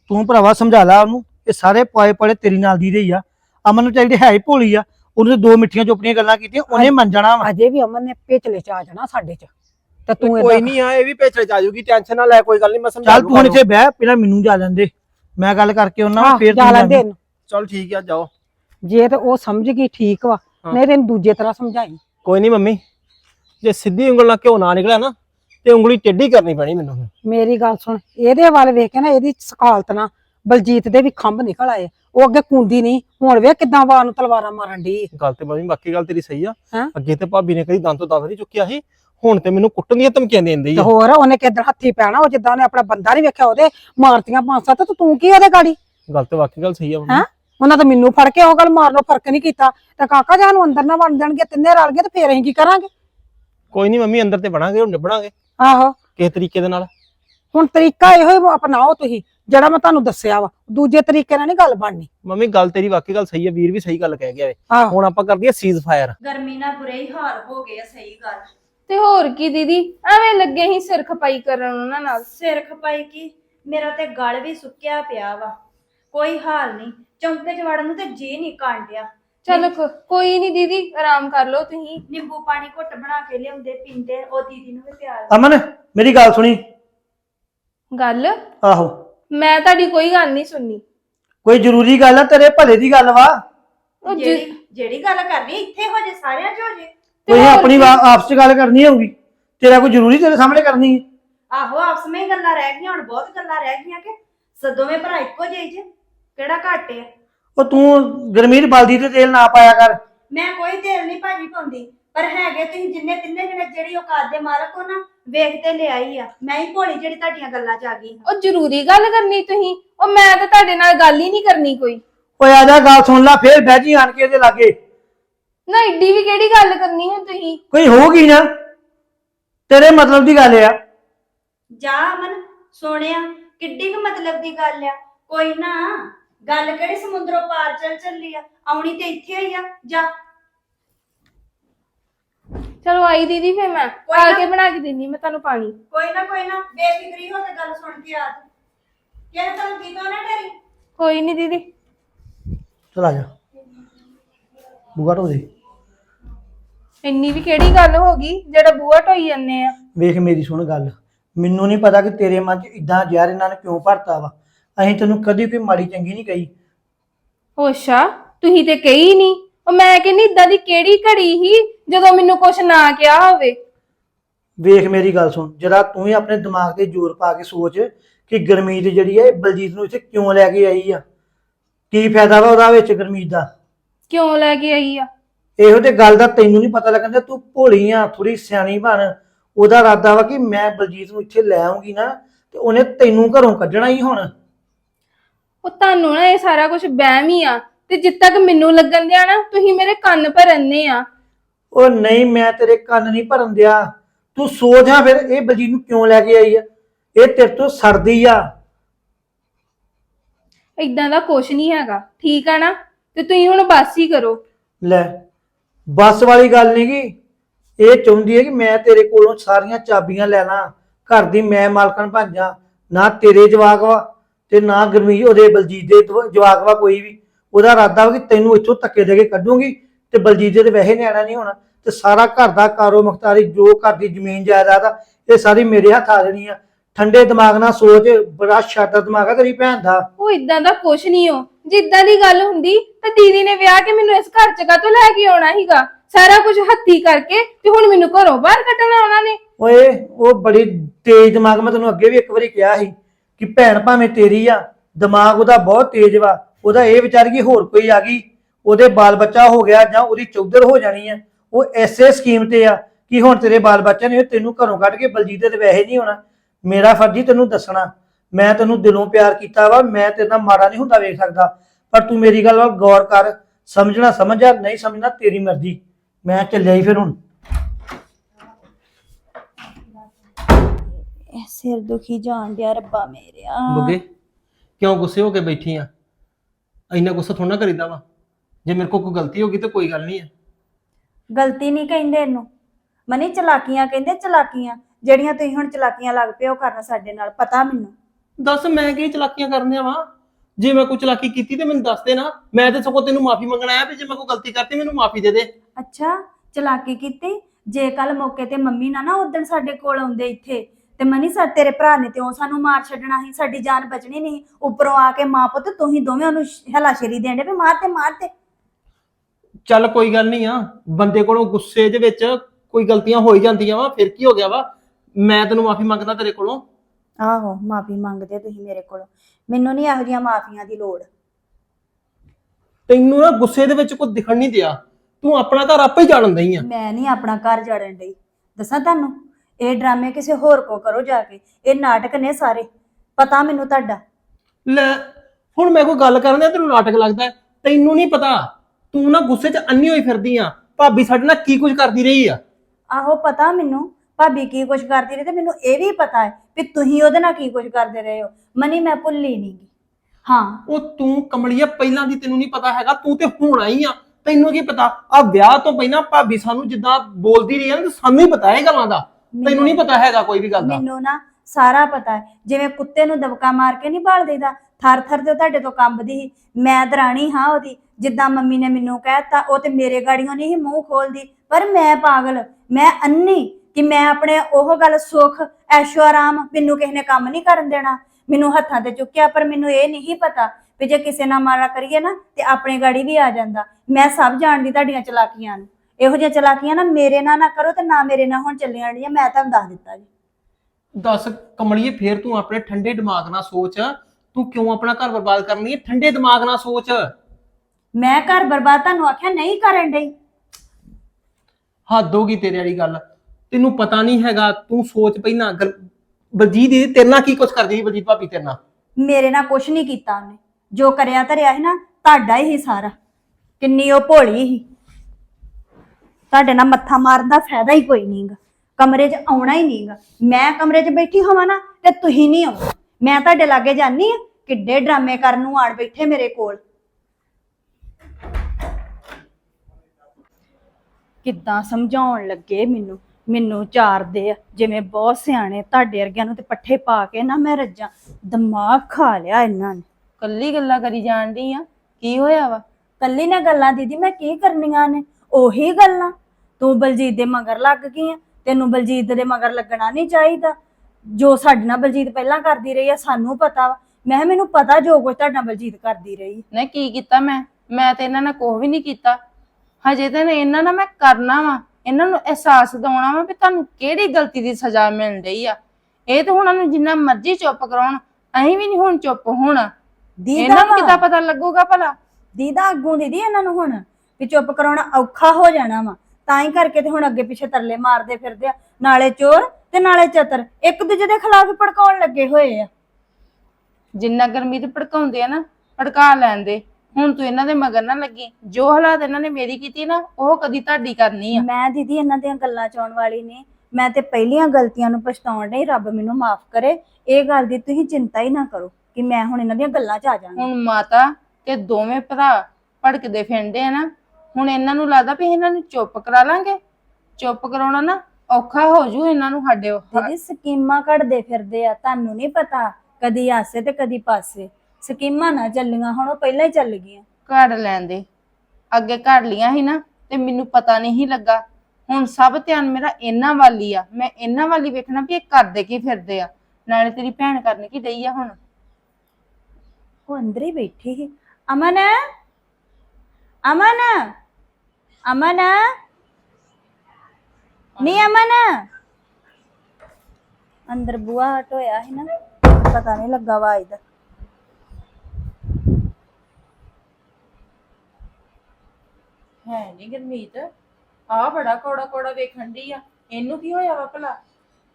ਤੂੰ ਭਰਾਵਾ ਸਮਝਾ ਲੈ ਉਹਨੂੰ ਇਹ ਸਾਰੇ ਪਾਏ ਪੜੇ ਤੇਰੀ ਨਾਲ ਦੀ ਦੇ ਹੀ ਆ। ਅਮਨ ਨੂੰ ਚਾਹੀਦੀ ਹੈ ਹੀ ਭੋਲੀ ਆ। ਉਹਨੇ ਦੋ ਮਿੱਠੀਆਂ ਚੁੱਪਣੀਆਂ ਗੱਲਾਂ ਕੀਤੀਆਂ ਉਹਨੇ ਮੰਨ ਜਾਣਾ ਵਾ। ਅਜੇ ਵੀ ਅਮਨ ਨੇ ਪੇਚਲੇ ਚ ਆ ਜਾਣਾ ਸਾਡੇ ਚ। ਤੇ ਤੂੰ ਕੋਈ ਨਹੀਂ ਆ ਇਹ ਵੀ ਪੇਛੜੇ ਚ ਆ ਜਾਊਗੀ ਟੈਨਸ਼ਨ ਨਾ ਲੈ ਕੋਈ ਗੱਲ ਨਹੀਂ ਮੈਂ ਸਮਝਾ ਚੱਲ ਤੂੰ ਹੁਣ ਇੱਥੇ ਬਹਿ ਪਹਿਲਾਂ ਮੈਨੂੰ ਜਾ ਲੈਂਦੇ ਮੈਂ ਗੱਲ ਕਰਕੇ ਉਹਨਾਂ ਹਾਂ, ਫੇਰ ਜਾ ਲੈਂਦੇ। ਚਲ ਠੀਕ ਆ ਜਾਓ ਜੇ ਤੇ ਉਹ ਸਮਝ ਗਈ ਠੀਕ ਵਾ। ਨਹੀਂ ਤੈਨੂੰ ਦੂਜੇ ਤਰ੍ਹਾਂ ਸਮਝਾਈ ਕੋਈ ਨਹੀਂ ਮੰਮੀ ਜੇ ਸਿੱਧੀ ਉਂਗਲ ਨਾਲ ਘਿਓ ਨਾ ਨਿਕਲਿਆ ਨਾ ਤੇ ਉਂਗਲੀ ਟੇਢੀ ਕਰਨੀ ਪੈਣੀ ਮੈਨੂੰ। ਮੇਰੀ ਗੱਲ ਸੁਣ ਇਹਦੇ ਵੱਲ ਵੇਖ ਕੇ ਨਾ ਇਹਦੀ ਸਕਾਲਤ ਨਾ ਬਲਜੀਤ ਦੇ ਵੀ ਖੰਭ ਨਿਕਲ ਆਏ ਉਹ ਅੱਗੇ ਕੁੰਦੀ ਨਹੀਂ ਹੁਣ ਵੇਖ ਕਿਦਾਂ ਵਾਰ ਨੂੰ ਤਲਵਾਰਾਂ ਮਾਰਨ ਦੀ ਗੱਲ ਤੇ ਮੰਮੀ ਬਾਕੀ ਗੱਲ ਤੇਰੀ ਸਹੀ ਆ? ਅੱਗੇ ਤੇ ਭਾਬੀ ਨੇ ਕਦੀ ਦੰਦ ਤੋਂ ਦੰਦ ਨਹੀਂ ਚੁੱਕਿਆ ਸੀ ਹੁਣ ਤੇ ਮੈਨੂੰ ਕੁੱਟਣ ਦੀਆਂ ਧਮਕੀਆਂ ਦੇਂਦੀ ਤੇ ਆ। ਹੋਰ ਉਹਨੇ ਕਿਦਾਂ ਹੱਥੀ ਪੈਣਾ ਉਹ ਜਿੱਦਾਂ ਉਹਨੇ ਆਪਣਾ ਬੰਦਾ ਨਹੀਂ ਵੇਖਿਆ ਉਹਦੇ ਮਾਰਤੀਆਂ ਪੰਜ ਸੱਤ ਤੇ ਤੂੰ ਕੀ ਉਹਦੇ ਗਾੜੀ? ਗੱਲ ਤੇ ਵਾਕਈ ਗੱਲ ਸਹੀ ਆ ਮੰਮੀ। ਹੈਂ? ਉਹਨਾਂ ਤਾਂ ਮੈਨੂੰ ਫੜ ਕੇ ਉਹ ਗੱਲ ਮਾਰਨੋਂ ਫ਼ਰਕ ਨਹੀਂ ਕੀਤਾ। ਤੇ ਕਾਕਾ ਜਾਨ ਨੂੰ ਅੰਦਰ ਨਾ ਬਣ ਜਾਣਗੇ ਤਿੰਨੇ ਰਲ ਗਏ ਤੇ ਫੇਰ ਅਸੀਂ ਕੀ ਕਰਾਂਗੇ? ਕੋਈ ਨਹੀਂ ਮੰਮੀ ਅੰਦਰ ਤੇ ਬਣਾਂਗੇ ਹੁਣ ਨਿਭਣਾਂਗੇ। ਆਹੋ। ਕਿਸੇ ਤਰੀਕੇ ਦੇ ਨਾਲ। ਹੁਣ ਤਰੀਕਾ ਇਹੋ ਹੀ ਅਪਣਾਓ ਤੁਸੀਂ ਜਿਹੜਾ ਮੈਂ ਤੁਹਾਨੂੰ ਦੱਸਿਆ ਵਾ। ਦੂਜੇ ਤਰੀਕੇ ਨਾਲ ਨਹੀਂ ਗੱਲ ਬਣਨੀ। ਮੰਮੀ ਗੱਲ ਤੇਰੀ ਵਾਕਈ ਗੱਲ ਸਹੀ ਆ ਵੀਰ ਵੀ ਸਹੀ ਗੱਲ ਕਹਿ ਗਿਆ ਵੇ। ਆਹੋ। ਹੁਣ ਆਪਾਂ ਕਰਦੀ ਆ ਸੀਜ਼ ਫਾਇਰ ਗਰਮੀ ਨਾਲ ਬੁਰੇ ਹੀ ਹਾਲ ਹੋ ਗਏ ਆ ਸਹੀ ਗੱਲ। ਤੇ ਹੋਰ ਕੀ ਦੀਦੀ? ਐਵੇਂ ਲੱਗੇ ਹੀ ਸਿਰ ਖਪਾਈ ਕਰਨ ਉਹਨਾਂ ਨਾਲ। ਸਿਰ ਖਪਾਈ ਕੀ? ਮੇਰਾ ਤੇ ਗਲ ਵੀ ਸੁੱਕਿਆ ਪਿਆ ਵਾ। ਕੋਈ ਹਾਲ ਨਹੀਂ। ਚੌਂਕੇ ਚ ਵੜਨ ਨੂੰ ਤੇ ਜੀ ਨਹੀਂ ਕਾਂਡਿਆ ਚਲੋ ਕੋਈ ਨਹੀਂ ਦੀਦੀ ਆਰਾਮ ਕਰ ਲਓ ਤੁਸੀਂ। ਨਿੰਬੂ ਪਾਣੀ ਘੁੱਟ ਬਣਾ ਕੇ ਲਿਆਉਂਦੇ ਪੀਂਦੇ ਉਹ ਦੀਦੀ ਨੂੰ ਵੀ ਪਿਆਲ ਅਮਨ ਮੇਰੀ ਗੱਲ ਸੁਣੀ। ਗੱਲ? ਆਹੋ। ਮੈਂ ਤੁਹਾਡੀ ਕੋਈ ਗੱਲ ਨਹੀਂ ਸੁਣਨੀ। ਕੋਈ ਜ਼ਰੂਰੀ ਗੱਲ ਆ ਤੇਰੇ ਭਲੇ ਦੀ ਗੱਲ ਵਾ। ਉਹ ਜ- ਜਿਹੜੀ ਜਿਹੜੀ ਗੱਲ ਕਰਨੀ ਇੱਥੇ ਹੋ ਜੇ ਸਾਰਿਆਂ 'ਚ ਹੋ ਜੇ। ਹੋਰ ਆਪਣੀ? ਵਾ- ਆਪਸ ਚ ਗੱਲ ਕਰਨੀ ਹੋਊਗੀ। ਤੇਰਾ ਕੋਈ ਜ਼ਰੂਰੀ ਤੇਰੇ ਸਾਹਮਣੇ ਕਰਨੀ ਹੈ। ਆਹੋ ਆਪਸ ਵਿੱਚ ਗੱਲਾਂ ਰਹਿ ਗਈਆਂ ਹੁਣ ਬਹੁਤ ਗੱਲਾਂ ਰਹਿ ਗਈਆਂ ਕਿ ਸਦੋਵੇਂ ਭਰਾ ਇੱਕੋ ਜਿਹੇ ਜੇ। ਕਿਹੜਾ ਘੱਟ ਆ? ਉਹ ਤੂੰ ਗਰਮੀਰ ਬਲਦੀ ਤੇ ਤੇਲ ਨਾ ਪਾਇਆ ਕਰ। ਮੈਂ ਕੋਈ ਤੇਲ ਨਹੀਂ ਭਾਜੀ ਪਾਉਂਦੀ ਪਰ ਹੈਗੇ ਤੁਸੀਂ ਜਿੰਨੇ ਤਿੰਨੇ ਜਿਹੜੇ ਜਿਹੜੀ ਔਕਾਤ ਦੇ ਮਾਲਕ ਹੋ ਨਾ ਵੇਖ ਤੇ ਲਿਆਈ ਆ। ਮੈਂ ਹੀ ਭੋਲੀ ਜਿਹੜੀ ਤੁਹਾਡੀਆਂ ਗੱਲਾਂ 'ਚ ਆ ਗਈ ਹਾਂ। ਉਹ ਜ਼ਰੂਰੀ ਗੱਲ ਕਰਨੀ ਤੁਸੀਂ। ਉਹ ਮੈਂ ਤਾਂ ਤੁਹਾਡੇ ਨਾਲ ਗੱਲ ਹੀ ਨਹੀਂ ਕਰਨੀ ਕੋਈ। ਓਏ ਆ ਜਾ ਗੱਲ ਸੁਣ ਲੈ ਫੇਰ ਬਹਿ ਜੀ ਆਣ ਕੇ ਇਹਦੇ ਲਾਗੇ। ਨਾ ਏਡੀ ਵੀ ਕਿਹੜੀ ਗੱਲ ਕਰਨੀ ਹੈ ਤੁਸੀਂ? ਕੋਈ ਹੋਊਗੀ ਨਾ? ਤੇਰੇ ਮਤਲਬ ਦੀ ਗੱਲ ਆ। ਜਾ ਅਮਨ ਸੋਹਣਿਆ ਕਿੱਡੀ ਕੁ ਮਤਲਬ ਦੀ ਗੱਲ ਆ। ਕੋਈ ਨਾ ਗੱਲ ਕਿਹੜੀ ਸਮੁੰਦਰੋਂ ਪਾਰ ਚੱਲ ਚੱਲੀ ਆ? ਆਉਣੀ ਤੇ ਇੱਥੇ ਹੀ ਆ ਜਾ। ਚਲੋ ਆਈ ਦੀਦੀ ਫੇ ਮੈਂ। ਕੋਈ ਆ ਨਾ। ਕੇ ਬਣਾ ਕੇ ਦਿੰਦੀ ਮੈਂ ਤੁਹਾਨੂੰ ਪਾਣੀ। ਕੋਈ ਨਾ ਕੋਈ ਨਾ ਬੇਫਿਕਰੀ ਹੋ ਕੇ ਗੱਲ ਸੁਣ ਕੇ ਆ ਤੂੰ। ਕਿਹੜਾ ਤੁਹਾਨੂੰ ਕੀ ਨਾ ਡਰੀ ਕੋਈ ਨਹੀਂ ਦੀਦੀ। ਚਲ ਆ ਜਾ। ਬੁਗਾ ਢੋ ਦੇ। ਇੰਨੀ ਵੀ ਕਿਹੜੀ ਗੱਲ ਹੋ ਗਈ ਜਿਹੜਾ ਬੂਹਾ ਢੋਈ ਜਾਂਦੇ ਆ? ਵੇਖ ਮੇਰੀ ਸੁਣ ਗੱਲ। ਮੈਨੂੰ ਨਹੀਂ ਪਤਾ ਕਿ ਤੇਰੇ ਮਨ 'ਚ ਇਦਾਂ ਜ਼ਹਿਰ ਇਹਨਾਂ ਨੇ ਕਿਉਂ ਭਰਤਾ ਵਾ। ਅਸੀਂ ਤੈਨੂੰ ਕਦੀ ਕੋਈ ਮਾੜੀ ਚੰਗੀ ਨਹੀਂ ਕਹੀ। ਅੱਛਾ ਤੁਸੀਂ ਤੇ ਕਹੀ ਨਹੀਂ ਉਹ ਮੈਂ ਕਹਿੰਦੀ ਇਦਾਂ ਦੀ ਕਿਹੜੀ ਘੜੀ ਹੀ ਜਦੋਂ ਮੈਨੂੰ ਕੁਛ ਨਾ ਕਿਹਾ ਹੋਵੇ? ਵੇਖ ਮੇਰੀ ਗੱਲ ਸੁਣ ਜਰਾ ਤੂੰ ਹੀ ਆਪਣੇ ਦਿਮਾਗ ਤੇ ਜ਼ੋਰ ਪਾ ਕੇ ਸੋਚ ਕਿ ਗਰਮੀਤ ਜਿਹੜੀ ਹੈ ਇਹ ਬਲਜੀਤ ਨੂੰ ਇੱਥੇ ਕਿਉਂ ਲੈ ਕੇ ਆਈ ਆ? ਕੀ ਫਾਇਦਾ ਵਾ ਉਹਦਾ ਵਿੱਚ ਗਰਮੀਤ ਦਾ? ਕਿਉਂ ਲੈ ਕੇ ਆਈ ਆ? ਇਹੋ ਤੇ ਗੱਲ ਦਾ ਤੈਨੂੰ ਨਹੀਂ ਪਤਾ ਲੱਗਦਾ ਤੂੰ ਭੋਲੀ ਆ ਥੋੜੀ ਸਿਆਣੀ ਬਣ। ਉਹਦਾ ਇਰਾਦਾ ਵਾ ਕਿ ਮੈਂ ਬਲਜੀਤ ਨੂੰ ਇੱਥੇ ਲੈ ਆਉਂਗੀ ਨਾ ਤੇ ਉਹਨੇ ਤੈਨੂੰ ਘਰੋਂ ਕੱਢਣਾ ਹੀ ਹੁਣ। ਉਹ ਤੁਹਾਨੂੰ ਨਾ ਇਹ ਸਾਰਾ ਕੁਝ ਵਹਿਮ ਹੀ ਆ ਤੇ ਜਿੱਦ ਤੱਕ ਮੈਨੂੰ ਲੱਗਣ ਦਿਆ ਨਾ ਤੁਸੀਂ ਮੇਰੇ ਕੰਨ ਭਰਨੇ ਆ। ਉਹ ਨਹੀਂ ਮੈਂ ਤੇਰੇ ਕੰਨ ਨਹੀਂ ਭਰਨ ਦਿਆ। ਤੂੰ ਸੋਚ ਆ ਫਿਰ ਇਹ ਬਲਜੀਤ ਨੂੰ ਕਿਉਂ ਲੈ ਕੇ ਆਈ ਆ? ਇਹ ਤੇਰੇ ਤੋਂ ਸੜਦੀ ਆ। ਇਦਾਂ ਦਾ ਕੁਛ ਨਹੀਂ ਹੈਗਾ ਠੀਕ ਆ ਨਾ? ਤੇ ਤੁਸੀਂ ਹੁਣ ਬਸ ਹੀ ਕਰੋ। ਲੈ ਬੱਸ ਵਾਲੀ ਗੱਲ ਨਹੀਂ ਗੀ। ਇਹ ਚਾਹੁੰਦੀ ਹੈ ਕਿ ਮੈਂ ਤੇਰੇ ਕੋਲੋਂ ਸਾਰੀਆਂ ਚਾਬੀਆਂ ਲੈ ਲਾਂ। ਘਰ ਦੀ ਮੈਂ ਮਾਲਕਣ ਬਣ ਜਾ। ਨਾ ਤੇਰੇ ਜਵਾਕ ਵਾ ਤੇ ਨਾ ਗਰਮੀ ਉਹਦੇ ਬਲਜੀਤ ਦੇ ਦਵ- ਜਵਾਕ ਵਾ ਕੋਈ ਵੀ। ਉਹਦਾ ਇਰਾਦਾ ਵਾ ਕਿ ਤੈਨੂੰ ਇੱਥੋਂ ਧੱਕੇ ਦੇ ਕੇ ਕੱਢੂਗੀ ਤੇ ਬਲਜੀਤ ਦੇ ਤੇ ਵੈਸੇ ਨਿਆਣਾ ਨਹੀਂ ਹੋਣਾ। ਤੇ ਸਾਰਾ ਘਰ ਦਾ ਕਾਰੋ ਮੁਖਤਾਰੀ ਜੋ ਘਰ ਦੀ ਜ਼ਮੀਨ ਜਾਇਦਾਦ ਆ, ਇਹ ਸਾਰੀ ਮੇਰੇ ਹੱਥ ਆ ਜਾਣੀ ਆ। ਠੰਡੇ ਦਿਮਾਗ ਨਾਲ ਸੋਚ ਬੜਾ ਸ਼ਾਤਰ ਦਿਮਾਗ ਆ ਤੇਰੀ ਭੈਣ ਦਾ। ਉਹ ਇਦਾਂ ਦਾ ਕੁਛ ਨਹੀਂ ਹੋ ਜਿੱਦਾਂ ਦੀ ਗੱਲ ਹੁੰਦੀ ਤਾਂ ਦੀਦੀ ਨੇ ਵਿਆਹ ਕੇ ਮੈਨੂੰ ਇਸ ਘਰ ਚ ਕਾਹਤੋਂ ਲੈ ਕੇ ਆਉਣਾ ਸੀਗਾ? ਸਾਰਾ ਕੁਝ ਹੱਥੀ ਕਰਕੇ ਤੇ ਹੁਣ ਮੈਨੂੰ ਘਰੋਂ ਬਾਹਰ ਕੱਢਣਾ ਉਹਨਾਂ ਨੇ। ਓਏ ਉਹ ਬੜੀ ਤੇਜ਼ ਦਿਮਾਗ ਮੈਂ ਤੈਨੂੰ ਅੱਗੇ ਵੀ ਇੱਕ ਵਾਰੀ ਕਿਹਾ ਸੀ ਕਿ ਭੈਣ ਭਾਵੇਂ ਤੇਰੀ ਆ ਦਿਮਾਗ ਉਹਦਾ ਬਹੁਤ ਤੇਜ਼ ਵਾ। ਉਹਦਾ ਇਹ ਵਿਚਾਰ ਕਿ ਹੋਰ ਕੋਈ ਆ ਗਈ ਉਹਦੇ ਬਾਲ ਬੱਚਾ ਹੋ ਗਿਆ ਜਾਂ ਉਹਦੀ ਚੌਧਰ ਹੋ ਜਾਣੀ ਆ। ਉਹ ਐਸੇ ਸਕੀਮ ਤੇ ਆ ਕਿ ਹੁਣ ਤੇਰੇ ਬਾਲ ਬੱਚਾ ਨੇ ਤੈਨੂੰ ਘਰੋਂ ਕੱਢ ਕੇ ਬਲਜੀਤ ਦੇ ਵੈਸੇ ਨਹੀਂ ਹੋਣਾ। ਮੇਰਾ ਫਰਜ਼ ਹੀ ਤੈਨੂੰ ਦੱਸਣਾ। ਮੈਂ ਤੈਨੂੰ ਦਿਲੋਂ ਪਿਆਰ ਕੀਤਾ ਵਾ ਮੈਂ ਤੇਰੇ ਨਾਲ ਮਾੜਾ ਨਹੀਂ ਹੁੰਦਾ ਵੇਖ ਸਕਦਾ। ਪਰ ਤੂੰ ਮੇਰੀ ਗੱਲ ਵੱਲ ਗੌਰ ਕਰ ਸਮਝਣਾ ਸਮਝ ਆ ਨਹੀਂ ਸਮਝਣਾ ਤੇਰੀ ਮਰਜ਼ੀ। ਮੈਂ ਚੱਲਿਆ ਹੀ ਫਿਰ ਹੁਣ। ਸਿਰ ਦੁਖੀ ਜਾਣ ਡਿਆ ਰੱਬਾ ਮੇਰਿਆ। ਬੁੱਗੇ ਕਿਉਂ ਗੁੱਸੇ ਹੋ ਕੇ ਬੈਠੀ ਆ? ਇੰਨਾ ਗੁੱਸਾ ਥੋੜਾ ਨਾ ਕਰੀਦਾ ਵਾ। ਜੇ ਮੇਰੇ ਕੋਲ ਕੋਈ ਗਲਤੀ ਹੋ ਗਈ ਤਾਂ ਕੋਈ ਗੱਲ ਨਹੀਂ ਹੈ ਗਲਤੀ ਨਹੀਂ ਕਹਿੰਦੇ ਇਹਨੂੰ। ਮਨੀ ਚਲਾਕੀਆਂ ਕਹਿੰਦੇ ਚਲਾਕੀਆਂ। ਜਿਹੜੀਆਂ ਤੁਸੀਂ ਹੁਣ ਚਲਾਕੀਆਂ ਲੱਗ ਪਿਓ ਕਰਨ ਸਾਡੇ ਨਾਲ ਪਤਾ ਮੈਨੂੰ? ਦੱਸ ਮੈਂ ਕੀ ਚਲਾਕੀਆਂ ਕਰਨੀਆਂ ਵਾ? ਜੇ ਮੈਂ ਕੋਈ ਚਲਾਕੀ ਕੀਤੀ ਤੇ ਮੈਨੂੰ ਦੱਸ ਦੇ ਨਾ ਮੈਂ ਤੇ ਸਗੋਂ ਤੈਨੂੰ ਮਾਫੀ ਮੰਗਣ ਆਇਆ ਵੀ ਜੇ ਮੈਂ ਕੋਈ ਗਲਤੀ ਕਰਤੀ ਮੈਨੂੰ ਮਾਫੀ ਦੇ ਦੇ। ਅੱਛਾ ਚਲਾਕੀ ਕੀਤੀ? ਜੇ ਕੱਲ ਮੌਕੇ ਤੇ ਮੰਮੀ ਨਾ ਨਾ ਉਦੋਂ ਸਾਡੇ ਕੋਲ ਆਉਂਦੇ ਇੱਥੇ ਤੇ ਮਨੀ ਸਾ ਤੇਰੇ ਭਰਾ ਨੇ ਤੇ ਉਹ ਸਾਨੂੰ ਮਾਰ ਛੱਡਣਾ ਸੀ ਸਾਡੀ ਜਾਨ ਬਚਣੀ ਨਹੀਂ ਉੱਪਰੋਂ ਆ ਕੇ ਮਾਂ ਪੁੱਤ ਤੁਸੀਂ ਦੋਵੇਂ ਉਹਨੂੰ ਹਲਾਸ਼ੇਰੀ ਦੇਣ ਦੇ ਵੀ ਮਾਰ ਤੇ ਮਾਰ ਤੇ। ਚੱਲ ਕੋਈ ਗੱਲ ਨਹੀਂ ਆ ਬੰਦੇ ਕੋਲੋਂ ਗੁੱਸੇ ਦੇ ਵਿੱਚ ਕੋਈ ਗਲਤੀਆਂ ਹੋ ਹੀ ਜਾਂਦੀਆਂ ਵਾ ਫਿਰ ਕੀ ਹੋ ਗਿਆ ਵਾ? ਮੈਂ ਤੈਨੂੰ ਮਾਫੀ ਮੰਗਦਾ ਤੇਰੇ ਕੋਲੋਂ। ਆਹੋ ਮਾਫੀ ਮੰਗਦੇ ਤੁਸੀਂ ਮੇਰੇ ਕੋਲੋਂ। ਮੈਨੂੰ ਨਹੀਂ ਇਹੋ ਜਿਹੀਆਂ ਮਾਫੀਆਂ ਦੀ ਲੋੜ। ਤੈਨੂੰ ਨਾ ਗੁੱਸੇ ਦੇ ਵਿੱਚ ਕੋਈ ਦਿਖਣ ਨਹੀਂ ਦਿਆ। ਤੂੰ ਆਪਣਾ ਘਰ ਆਪੇ ਹੀ ਹੀ ਆ। ਮੈਂ ਨਹੀਂ ਆਪਣਾ ਘਰ ਜੜਨ ਡਈ। ਦੱਸਾਂ ਤੁਹਾਨੂੰ ਇਹ ਡਰਾਮੇ ਕਿਸੇ ਹੋਰ ਕੋ ਕਰੋ ਜਾ ਕੇ। ਇਹ ਨਾਟਕ ਨੇ ਸਾਰੇ। ਪਤਾ ਮੈਨੂੰ ਤੁਹਾਡਾ। ਲੈ ਹੁਣ ਮੈਂ ਕੋਈ ਗੱਲ ਕਰਨ ਦਿਆਂ ਤੈਨੂੰ ਨਾਟਕ ਲੱਗਦਾ ਹੈ। ਤੈਨੂੰ ਨਹੀਂ ਪਤਾ। ਤੂੰ ਨਾ ਗੁੱਸੇ 'ਚ ਅੰਨੀ ਹੋਈ ਫਿਰਦੀ ਆ। ਭਾਬੀ ਸਾਡੇ ਨਾਲ ਕੀ ਕੁਝ ਕਰਦੀ ਰਹੀ ਆ। ਆਹੋ ਪਤਾ ਮੈਨੂੰ। ਭਾਬੀ ਕੀ ਕੁਝ ਕਰਦੀ ਰਹੀ ਤੇ ਮੈਨੂੰ ਇਹ ਵੀ ਪਤਾ ਹੈ ਵੀ ਤੁਸੀਂ ਉਹਦੇ ਨਾਲ ਕੀ ਕੁਝ ਕਰਦੇ ਰਹੇ ਹੋ। ਮਨੀ ਮੈਂ ਭੁੱਲੀ ਨਹੀਂ ਹਾਂ। ਉਹ ਤੂੰ ਕਮਲੀਆ ਪਹਿਲਾਂ ਦੀ ਤੈਨੂੰ ਨਹੀਂ ਪਤਾ ਹੈਗਾ ਤੂੰ ਤੇ ਹੁਣ ਆਈ ਆ। ਤੈਨੂੰ ਕੀ ਪਤਾ? ਆ ਵਿਆਹ ਤੋਂ ਪਹਿਲਾਂ ਭਾਬੀ ਸਾਨੂੰ ਜਿੱਦਾਂ ਬੋਲਦੀ ਰਹੀ ਆ ਨਾ ਸਾਨੂੰ ਹੀ ਪਤਾ ਇਹ ਗੱਲਾਂ ਦਾ। ਤੈਨੂੰ ਨਹੀਂ ਪਤਾ ਹੈਗਾ ਕੋਈ ਵੀ ਗੱਲ ਦਾ। ਮੈਨੂੰ ਨਾ ਸਾਰਾ ਪਤਾ ਹੈ। ਜਿਵੇਂ ਕੁੱਤੇ ਨੂੰ ਦਬਕਾ ਮਾਰ ਕੇ ਨਹੀਂ ਭਾਲ ਦੇਦਾ ਥਰ ਥਰ ਤੇ ਤੁਹਾਡੇ ਤੋਂ ਕੰਬਦੀ ਸੀ। ਮੈਂ ਦਰਾਣੀ ਹਾਂ ਉਹਦੀ। ਜਿੱਦਾਂ ਮੰਮੀ ਨੇ ਮੈਨੂੰ ਕਹਿਤਾ ਉਹ ਤੇ ਮੇਰੇ ਗਾੜੀਆਂ ਨਹੀਂ ਸੀ ਮੂੰਹ ਖੋਲਦੀ। ਪਰ ਮੈਂ ਪਾਗਲ ਮੈਂ ਅੰਨੀ। ਕਿ ਮੈਂ ਆਪਣੇ ਉਹ ਗੱਲ ਸੁੱਖ ਐਸ਼ੋ ਆਰਾਮ ਮੈਨੂੰ ਕਿਸੇ ਨੇ ਕੰਮ ਨਹੀਂ ਕਰਨ ਦੇਣਾ। ਮੈਨੂੰ ਹੱਥਾਂ ਤੇ ਚੁੱਕਿਆ ਪਰ ਮੈਨੂੰ ਇਹ ਨਹੀਂ ਪਤਾ ਵੀ ਜੇ ਕਿਸੇ ਨਾਲ ਮਾਰਾ ਕਰੀਏ ਨਾ ਤੇ ਆਪਣੇ ਗਾੜੀ ਵੀ ਆ ਜਾਂਦਾ। ਮੈਂ ਸਭ ਜਾਣਦੀ ਤੁਹਾਡੀਆਂ ਚਲਾਕੀਆਂ ਨੂੰ। ਇਹੋ ਜਿਹੀਆਂ ਚਲਾਕੀਆਂ ਨਾ ਮੇਰੇ ਨਾਲ ਨਾ ਕਰੋ ਤੇ ਨਾ ਮੇਰੇ ਨਾਲ ਹੁਣ ਚੱਲੀਆਂ ਜਾਣੀਆਂ ਮੈਂ ਤੁਹਾਨੂੰ ਦੱਸ ਦਿੱਤਾ ਜੀ। ਦੱਸ ਕਮਲੀਏ ਫੇਰ ਤੂੰ ਆਪਣੇ ਠੰਡੇ ਦਿਮਾਗ ਨਾਲ ਸੋਚ। ਤੂੰ ਕਿਉਂ ਆਪਣਾ ਘਰ ਬਰਬਾਦ ਕਰਨੀ ਹੈ ਠੰਡੇ ਦਿਮਾਗ ਨਾਲ ਸੋਚ। ਮੈਂ ਘਰ ਬਰਬਾਦ ਤੁਹਾਨੂੰ ਆਖਿਆ ਨਹੀਂ ਕਰਨ ਡਈ। ਹੱਦ ਹੋ ਗਈ ਤੇਰੇ ਵਾਲੀ ਗੱਲ। ਤੈਨੂੰ ਪਤਾ ਨਹੀਂ ਹੈਗਾ, ਤੂੰ ਸੋਚ ਪਹਿਲਾਂ ਗੱਲ- ਬਲਜੀਤ ਦੀ ਤੇਰੇ ਨਾਲ ਕੀ ਕੁਝ ਕਰਦੀ ਸੀ, ਬਲਜੀਤ ਭਾਬੀ ਤੇਰੇ ਨਾਲ? ਮੇਰੇ ਨਾਲ ਕੁਛ ਨਹੀਂ ਕੀਤਾ ਉਹਨੇ। ਜੋ ਕਰਿਆ ਧਰਿਆ ਸੀ ਨਾ, ਤੁਹਾਡਾ ਹੀ ਸਾਰਾ। ਕਿੰਨੀ ਉਹ ਭੋਲੀ ਸੀ। ਤੁਹਾਡੇ ਨਾਲ ਮੱਥਾ ਮਾਰਨ ਦਾ ਫਾਇਦਾ ਹੀ ਕੋਈ ਨਹੀਂਗਾ ਕਮਰੇ 'ਚ ਆਉਣਾ ਹੀ ਨਹੀਂਗਾ ਮੈਂ ਕਮਰੇ 'ਚ ਬੈਠੀ ਹੋਵਾਂ ਨਾ, ਤੇ ਤੁਸੀਂ ਨਹੀਂ ਆਉਣਾ। ਮੈਂ ਤੁਹਾਡੇ ਲਾਗੇ ਜਾਨੀ ਆ, ਕਿੱਡੇ ਡਰਾਮੇ ਕਰਨ ਨੂੰ ਆੜ ਬੈਠੇ ਮੇਰੇ ਕੋਲ। ਕਿੱਦਾਂ ਸਮਝਾਉਣ ਲੱਗੇ ਮੈਨੂੰ? ਮੈਨੂੰ ਚਾਰਦੇ ਆ ਜਿਵੇਂ ਬਹੁਤ ਸਿਆਣੇ ਤੁਹਾਡੇ ਵਰਗਿਆਂ ਨੂੰ ਤੇ ਪੱਠੇ ਪਾ ਕੇ ਨਾ ਮੈਂ ਰੱਜਾਂ। ਦਿਮਾਗ ਖਾ ਲਿਆ ਇਹਨਾਂ ਨੇ। ਕੱਲੀ ਗੱਲਾਂ ਕਰੀ ਜਾਣ ਡਈ ਆ? ਕੀ ਹੋਇਆ ਵਾ? ਕੱਲੀ ਨਾ ਗੱਲਾਂ ਦੀਦੀ ਮੈਂ ਕੀ ਕਰਨੀਆਂ ਨੇ? ਉਹੀ ਗੱਲਾਂ। ਤੂੰ ਬਲਜੀਤ ਦੇ ਮਗਰ ਲੱਗ ਗਈ ਆ ਤੈਨੂੰ ਬਲਜੀਤ ਦੇ ਮਗਰ ਲੱਗਣਾ ਨਹੀਂ ਚਾਹੀਦਾ। ਜੋ ਸਾਡੇ ਨਾਲ ਬਲਜੀਤ ਪਹਿਲਾਂ ਕਰਦੀ ਰਹੀ ਆ ਸਾਨੂੰ ਪਤਾ ਵਾ। ਮੈਂ ਕਿਹਾ ਮੈਨੂੰ ਪਤਾ ਜੋ ਕੁਝ ਤੁਹਾਡਾ ਬਲਜੀਤ ਕਰਦੀ ਰਹੀ। ਨੇ ਕੀ ਕੀਤਾ ਮੈਂ? ਮੈਂ ਤੇ ਇਹਨਾਂ ਨਾਲ ਕੁਝ ਵੀ ਨਹੀਂ ਕੀਤਾ। ਹਜੇ ਤੇ ਇਹਨਾਂ ਨਾਲ ਮੈਂ ਕਰਨਾ ਵਾ। ਇਹਨਾਂ ਨੂੰ ਅਹਿਸਾਸ ਦਿਵਾਉਣਾ ਵਾ ਵੀ ਤੁਹਾਨੂੰ ਕਿਹੜੀ ਗਲਤੀ ਦੀ ਸਜ਼ਾ ਮਿਲ ਰਹੀ ਆ। ਇਹ ਤਾਂ ਉਹਨਾਂ ਨੂੰ ਜਿੰਨਾ ਮਰਜ਼ੀ ਚੁੱਪ ਕਰਾਉਣ ਅਸੀਂ ਵੀ ਨਹੀਂ ਹੁਣ ਚੁੱਪ ਹੋਣਾ। ਦੀਦਾ ਇਹਨਾਂ ਨੂੰ। ਕਿੱਦਾਂ ਪਤਾ ਲੱਗੂਗਾ ਭਲਾ? ਦੀਦਾ ਅੱਗੋਂ ਦੀਦੀ ਇਹਨਾਂ ਨੂੰ ਹੁਣ ਵੀ ਚੁੱਪ ਕਰਾਉਣਾ ਔਖਾ ਹੋ ਜਾਣਾ ਵਾ। ਤਾਂ ਹੀ ਕਰਕੇ ਤੇ ਹੁਣ ਅੱਗੇ ਪਿੱਛੇ ਤਰਲੇ ਮਾਰਦੇ ਫਿਰਦੇ ਆ। ਨਾਲੇ ਚੋਰ ਤੇ ਨਾਲੇ ਚਤਰ ਇੱਕ ਦੂਜੇ ਦੇ ਖਿਲਾਫ ਭੜਕਾਉਣ ਲੱਗੇ ਹੋਏ ਆ। ਜਿੰਨਾ ਗਰਮੀ ਤੇ ਭੜਕਾਉਂਦੇ ਆ ਨਾ ਭੜਕਾ ਲੈਂਦੇ। ਹੁਣ ਤੂੰ ਇਹਨਾਂ ਦੇ ਮਗਰ ਨਾ ਲੱਗੀ। ਜੋ ਹਾਲਾਤ ਇਹਨਾਂ ਨੇ ਮੇਰੀ ਕੀਤੀ ਨਾ ਉਹ ਕਦੀ ਤੁਹਾਡੀ ਕਰਨੀ ਆ। ਮੈਂ ਦੀਦੀ ਇਹਨਾਂ ਦੀਆਂ ਗੱਲਾਂ ਚ ਆਉਣ ਵਾਲੀ ਨਹੀਂ ਮੈਂ ਤੇ ਪਹਿਲੀਆਂ ਗਲਤੀਆਂ ਨੂੰ ਪਛਤਾਉਣ ਨਹੀਂ ਰੱਬ ਮੈਨੂੰ ਮਾਫ ਕਰੇ। ਇਹ ਗੱਲ ਦੀ ਤੁਸੀਂ ਚਿੰਤਾ ਹੀ ਨਾ ਕਰੋ ਕਿ ਮੈਂ ਹੁਣ ਇਹਨਾਂ ਦੀਆਂ ਗੱਲਾਂ ਚ ਆ ਜਾਵਾਂਗੀ ਹੁਣ ਮਾਤਾ ਤੇ ਦੋਵੇਂ ਭਰਾ ਭੜਕਦੇ ਫਿਰਦੇ ਆ ਨਾ ਹੁਣ ਇਹਨਾਂ ਨੂੰ ਲੱਗਦਾ ਵੀ ਇਹਨਾਂ ਨੂੰ ਚੁੱਪ ਕਰਾ ਲਾਂਗੇ। ਚੁੱਪ ਕਰਾਉਣਾ ਨਾ ਔਖਾ ਹੋ ਜੂ ਇਹਨਾਂ ਨੂੰ ਸਾਡੇ ਉਹ- ਦੀਦੀ ਸਕੀਮਾਂ ਕੱਢਦੇ ਫਿਰਦੇ ਆ ਤੁਹਾਨੂੰ ਨਹੀਂ ਪਤਾ। ਕਦੀ ਆਸੇ ਤੇ ਕਦੀ ਪਾਸੇ। ਸਕੀਮਾਂ ਨਾ ਚੱਲੀਆਂ ਹੁਣ ਉਹ ਪਹਿਲਾਂ ਹੀ ਚੱਲ ਗਈਆਂ। ਘੜ ਲੈਂਦੇ ਅੱਗੇ ਘੜ ਲੀਆਂ ਸੀ ਨਾ ਤੇ ਮੈਨੂੰ ਪਤਾ ਨਹੀਂ ਸੀ ਲੱਗਾ। ਹੁਣ ਸਭ ਧਿਆਨ ਮੇਰਾ ਇਹਨਾਂ ਵੱਲ ਹੀ ਆ। ਮੈਂ ਇਹਨਾਂ ਵੱਲ ਹੀ ਵੇਖਣਾ ਵੀ ਇਹ ਕਰਦੇ ਕੀ ਫਿਰਦੇ ਆ। ਨਾਲੇ ਤੇਰੀ ਭੈਣ ਕਰਨ ਕੀ ਡਈ ਆ ਹੁਣ? ਉਹ ਅੰਦਰ ਹੀ ਬੈਠੀ ਸੀ। ਅਮਨ? ਅਮਨ? ਅਮਨ? ਨੀ ਅਮਨ? ਅੰਦਰ ਬੂਆ ਹਟ ਹੋਇਆ ਸੀ ਨਾ ਪਤਾ ਨਹੀਂ ਲੱਗਾ ਆਵਾਜ਼ ਦਾ। ਹੈ ਨਹੀਂ ਗਰਮੀਤ। ਆ ਬੜਾ ਕੋੜਾ ਕੋੜਾ ਵੇਖਣ ਡਈ ਆ। ਇਹਨੂੰ ਕੀ ਹੋਇਆ ਵਾ ਭਲਾ?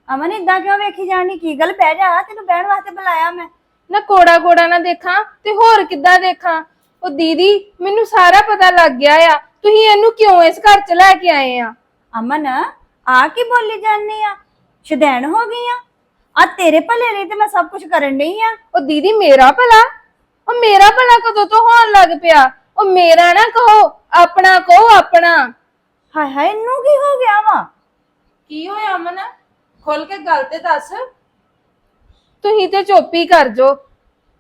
ਅਮਨ ਇਦਾਂ ਕਿਉਂ ਵੇਖੀ ਜਾਣੀ ਕੀ ਗੱਲ ਬਹਿ ਜਾ ਤੈਨੂੰ ਬਹਿਣ ਵਾਸਤੇ ਬੁਲਾਇਆ ਮੈਂ। ਨਾ ਕੋੜਾ ਕੋੜਾ ਨਾ ਦੇਖਾਂ ਤੇ ਹੋਰ ਕਿੱਦਾਂ ਦੇਖਾਂ? ਉਹ ਦੀਦੀ ਮੈਨੂੰ ਸਾਰਾ ਪਤਾ ਲੱਗ ਗਿਆ ਆ। ਤੁਸੀਂ ਇਹਨੂੰ ਕਿਉਂ ਇਸ ਘਰ ਚ ਲੈ ਕੇ ਆਏ ਆ? ਅਮਨ ਆ ਕੀ ਬੋਲੀ ਜਾਨੀ ਆ? ਸ਼ਦੈਣ ਹੋ ਗਈ ਆ? ਆ ਤੇਰੇ ਭਲੇ ਲਈ ਤੇ ਮੈਂ ਸਭ ਕੁਝ ਕਰਨ ਡਈ ਆ। ਉਹ ਦੀਦੀ ਮੇਰਾ ਭਲਾ? ਉਹ ਮੇਰਾ ਭਲਾ ਕਦੋਂ ਤੋਂ ਹੋਣ ਲੱਗ ਪਿਆ? ਉਹ ਮੇਰਾ ਨਾ ਕਹੋ ਆਪਣਾ ਕਹੋ ਆਪਣਾ। ਹਾਏ ਹਾਏ ਇਹਨੂੰ ਕੀ ਹੋ ਗਿਆ ਵਾ? ਕੀ ਹੋਇਆ ਅਮਨ? ਖੁੱਲ ਕੇ ਗੱਲ ਤੇ ਦੱਸ। ਤੁਸੀਂ ਤੇ ਚੁੱਪ ਕਰ ਜੋ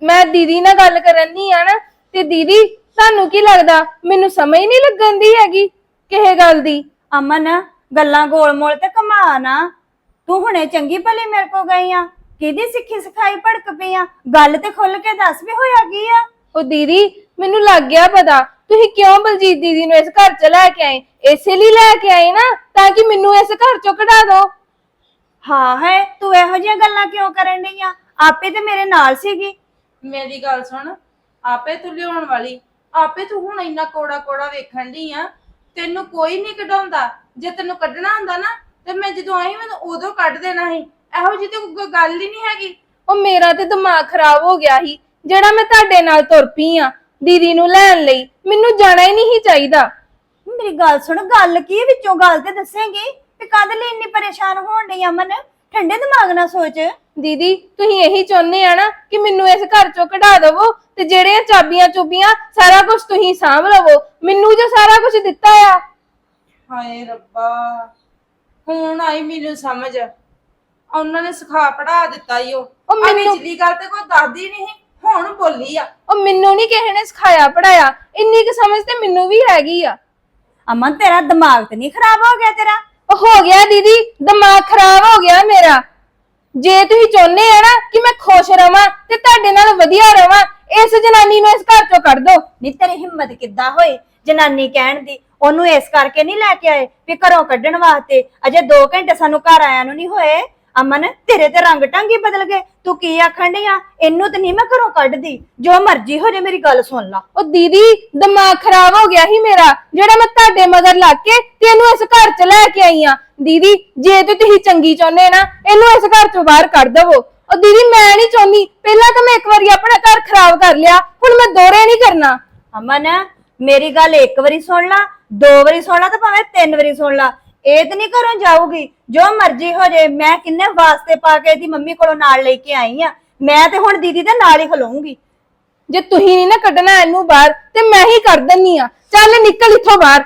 ਮੈਂ ਦੀਦੀ ਨਾਲ ਗੱਲ ਕਰਨ ਦੀ ਆ ਨਾ ਤੇ ਦੀਦੀ ਤੁਹਾਨੂੰ ਕੀ ਲੱਗਦਾ? ਮੈਨੂੰ ਸਮਝ ਨਹੀਂ ਲੱਗਣ ਦੀ ਹੈਗੀ ਕਿਸੇ ਗੱਲ ਦੀ। ਅਮਨ ਗੱਲਾਂ ਗੋਲ ਮੋਲ ਤੇ ਕਮਾ ਨਾ ਤੂੰ ਹੁਣੇ ਚੰਗੀ ਭਲੀ ਮੇਰੇ ਕੋ ਗਈ ਆ। ਕਿਹਦੀ ਸਿੱਖੀ ਸਿਖਾਈ ਭੜਕ ਪਈ ਆ? ਗੱਲ ਤੇ ਖੁੱਲ ਕੇ ਦੱਸ ਵੀ ਹੋਇਆ ਕੀ ਆ? ਉਹ ਦੀਦੀ ਮੈਨੂੰ ਲੱਗ ਗਿਆ ਪਤਾ। ਤੁਸੀਂ ਕਿਉਂ ਬਲਜੀਤ ਦੀਦੀ ਨੂੰ ਇਸ ਘਰ ਚ ਲੈ ਕੇ ਆਏ? ਇਸੇ ਲਈ ਲੈ ਕੇ ਆਏ ਨਾ ਤਾਂ ਕਿ ਮੈਨੂੰ ਇਸ ਘਰ ਚੋਂ ਕਢਾ ਦਿਓ ਹਾਂ ਹੈ ਤੂੰ ਇਹੋ ਜਿਹੀਆਂ ਗੱਲਾਂ ਕਿਉਂ ਕਰਨ ਡਈ ਆ? ਆਪੇ ਤੇ ਮੇਰੇ ਨਾਲ ਸੀਗੀ। ਮੇਰੀ ਗੱਲ ਸੁਣ ਆਪੇ ਤੂੰ ਲਿਆਉਣ ਵਾਲੀ। ਆਪੇ ਤੂੰ ਹੁਣ ਇੰਨਾ ਕੋੜਾ ਕੋੜਾ ਵੇਖਣ ਦੀ ਆ। ਤੈਨੂੰ ਕੋਈ ਨਹੀਂ ਕਢਾਉਂਦਾ। ਜੇ ਤੈਨੂੰ ਕੱਢਣਾ ਹੁੰਦਾ ਨਾ ਤੇ ਮੈਂ ਜਦੋਂ ਆਈ ਮੈਨੂੰ ਉਦੋਂ ਕੱਢ ਦੇਣਾ ਸੀ। ਇਹੋ ਜਿਹੀ ਤੇ ਕੋਈ ਗੱਲ ਹੀ ਨਹੀਂ ਹੈਗੀ। ਉਹ ਮੇਰਾ ਤੇ ਦਿਮਾਗ ਖਰਾਬ ਹੋ ਗਿਆ ਸੀ ਜਿਹੜਾ ਮੈਂ ਤੁਹਾਡੇ ਨਾਲ ਤੁਰ ਪਈ ਆ। ਦੀਦੀ ਨੂੰ ਲੈਣ ਲਈ। ਮੈਨੂੰ ਜਾਣਾ ਹੀ ਨਹੀਂ ਚਾਹੀਦਾ। ਮੇਰੀ ਗੱਲ ਸੁਣ ਗੱਲ ਕੀ ਵਿੱਚੋਂ? ਗੱਲ ਤੇ ਦੱਸੇਂਗੀ ਤੇ ਕਦ ਲਈ ਇੰਨੀ ਪਰੇਸ਼ਾਨ ਹੋਣ ਡਈ ਅਮਨ? ਠੰਡੇ ਦਿਮਾਗ ਨਾਲ ਸੋਚ। ਦੀਦੀ ਤੁਸੀਂ ਇਹੀ ਚਾਹੁੰਦੇ ਆ ਨਾ ਕਿ ਮੈਨੂੰ ਇਸ ਘਰ ਚੋਂ ਕਢਾ ਦੇਵੋ ਤੇ ਜਿਹੜੀਆਂ ਚਾਬੀਆਂ ਚੁਬੀਆਂ ਸਾਰਾ ਕੁਝ ਤੁਸੀਂ ਸਾਂਭ ਲਵੋ। ਮੈਨੂੰ ਜੋ ਸਾਰਾ ਕੁਝ ਦਿੱਤਾ ਆ। ਹਾਏ ਰੱਬਾ ਹੁਣ ਆਈ ਮੈਨੂੰ ਸਮਝ। ਉਹਨਾਂ ਨੇ ਸਿਖਾ ਪੜਾ ਦਿੱਤਾ ਈ ਉਹ। ਮੈਨੂੰ- ਵਿਚਲੀ ਗੱਲ ਤੇ ਕੋਈ ਦੱਸਦੀ ਨਹੀਂ। ਹੁਣ ਬੋਲੀ ਆ। ਉਹ ਮੈਨੂੰ ਨਹੀਂ ਕਿਸੇ ਨੇ ਸਿਖਾਇਆ ਪੜਾਇਆ ਇੰਨੀ ਕੁ ਸਮਝ ਤੇ ਮੈਨੂੰ ਵੀ ਹੈਗੀ ਆ। ਅਮਨ ਤੇਰਾ ਦਿਮਾਗ ਤੇ ਨਹੀਂ ਖਰਾਬ ਹੋ ਗਿਆ ਤੇਰਾ? ਉਹ ਹੋ ਗਿਆ ਦੀਦੀ ਦਿਮਾਗ ਖਰਾਬ ਹੋ ਗਿਆ ਮੇਰਾ। ਜੇ ਤੁਸੀਂ ਚਾਹੁੰਦੇ ਆ ਨਾ ਕਿ ਮੈਂ ਖੁਸ਼ ਰਵਾਂ ਤੇ ਤੁਹਾਡੇ ਨਾਲ ਵਧੀਆ ਰਵਾਂ ਇਸ ਜਨਾਨੀ ਨੂੰ ਇਸ ਘਰ ਚੋਂ ਕੱਢ ਦਿਓ। ਨਹੀਂ ਤੇਰੀ ਹਿੰਮਤ ਕਿੱਦਾਂ ਹੋਈ ਜਨਾਨੀ ਕਹਿਣ ਦੀ? ਉਹਨੂੰ ਇਸ ਕਰਕੇ ਨਹੀਂ ਲੈ ਕੇ ਆਏ ਵੀ ਘਰੋਂ ਕੱਢਣ ਵਾਸਤੇ? ਅਜੇ 2 ਘੰਟੇ ਸਾਨੂੰ ਘਰ ਆਇਆਂ ਨੂੰ ਨਹੀਂ ਹੋਏ। ਅਮਨ ਤੇਰੇ ਤੇ ਰੰਗ ਢੰਗੀ ਬਦਲ ਗਏ। ਤੂੰ ਕੀ ਆਖਣ ਡਈ ਆ? ਇਹਨੂੰ ਤੇ ਨਹੀਂ ਮੈਂ ਘਰੋਂ ਕੱਢਦੀ। ਜੋ ਮਰਜ਼ੀ ਹੋ ਜੇ ਮੇਰੀ ਗੱਲ ਸੁਣ ਲਾ। ਉਹ ਦੀਦੀ ਦਿਮਾਗ ਖਰਾਬ ਹੋ ਗਿਆ ਸੀ ਮੇਰਾ। ਜਿਹੜਾ ਮੈਂ ਤੁਹਾਡੇ ਮਗਰ ਲੱਗ ਕੇ ਤੇ ਇਹਨੂੰ ਇਸ ਘਰ ਚ ਲੈ ਕੇ ਆਈ ਆ। ਦੀਦੀ ਜੇ ਤੇ ਤੁਸੀਂ ਚੰਗੀ ਚਾਹੁੰਦੇ ਨਾ ਇਹਨੂੰ ਇਸ ਘਰ ਚੋਂ ਬਾਹਰ ਕੱਢ ਦਵੋ। ਉਹ ਦੀਦੀ ਮੈਂ ਨਹੀਂ ਚਾਹੁੰਦੀ। ਪਹਿਲਾਂ ਤਾਂ ਮੈਂ ਇੱਕ ਵਾਰੀ ਆਪਣਾ ਘਰ ਖਰਾਬ ਕਰ ਲਿਆ। ਹੁਣ ਮੈਂ ਦੋਰੇ ਨਹੀਂ ਕਰਨਾ। ਅਮਨ ਮੇਰੀ ਗੱਲ ਇੱਕ ਵਾਰੀ ਸੁਣ ਲਾ ਦੋ ਵਾਰੀ ਸੁਣ ਲਾ ਤੇ ਭਾਵੇਂ ਤਿੰਨ ਵਾਰੀ ਸੁਣ ਲਾ। ਇਹ ਤੇ ਨਹੀਂ ਘਰੋਂ ਜਾਊਗੀ। ਜੋ ਮਰਜ਼ੀ ਹੋ ਜੇ ਮੈਂ ਕਿੰਨੇ ਵਾਸਤੇ ਪਾ ਕੇ ਇਹਦੀ ਮੰਮੀ ਕੋਲੋਂ ਨਾਲ ਲੈ ਕੇ ਆਈ ਆ? ਮੈਂ ਤੇ ਹੁਣ ਦੀਦੀ ਦੇ ਨਾਲ ਹੀ ਖਲੋਉਂਗੀ ਜੇ ਤੁਸੀਂ ਨਹੀਂ ਨਾ ਕੱਢਣਾ ਇਹਨੂੰ ਬਾਹਰ ਤੇ ਮੈਂ ਹੀ ਕਰ ਦਿੰਨੀ ਆ। ਚੱਲ ਨਿਕਲ ਇੱਥੋਂ ਬਾਹਰ।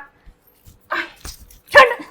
ਛੱਡ।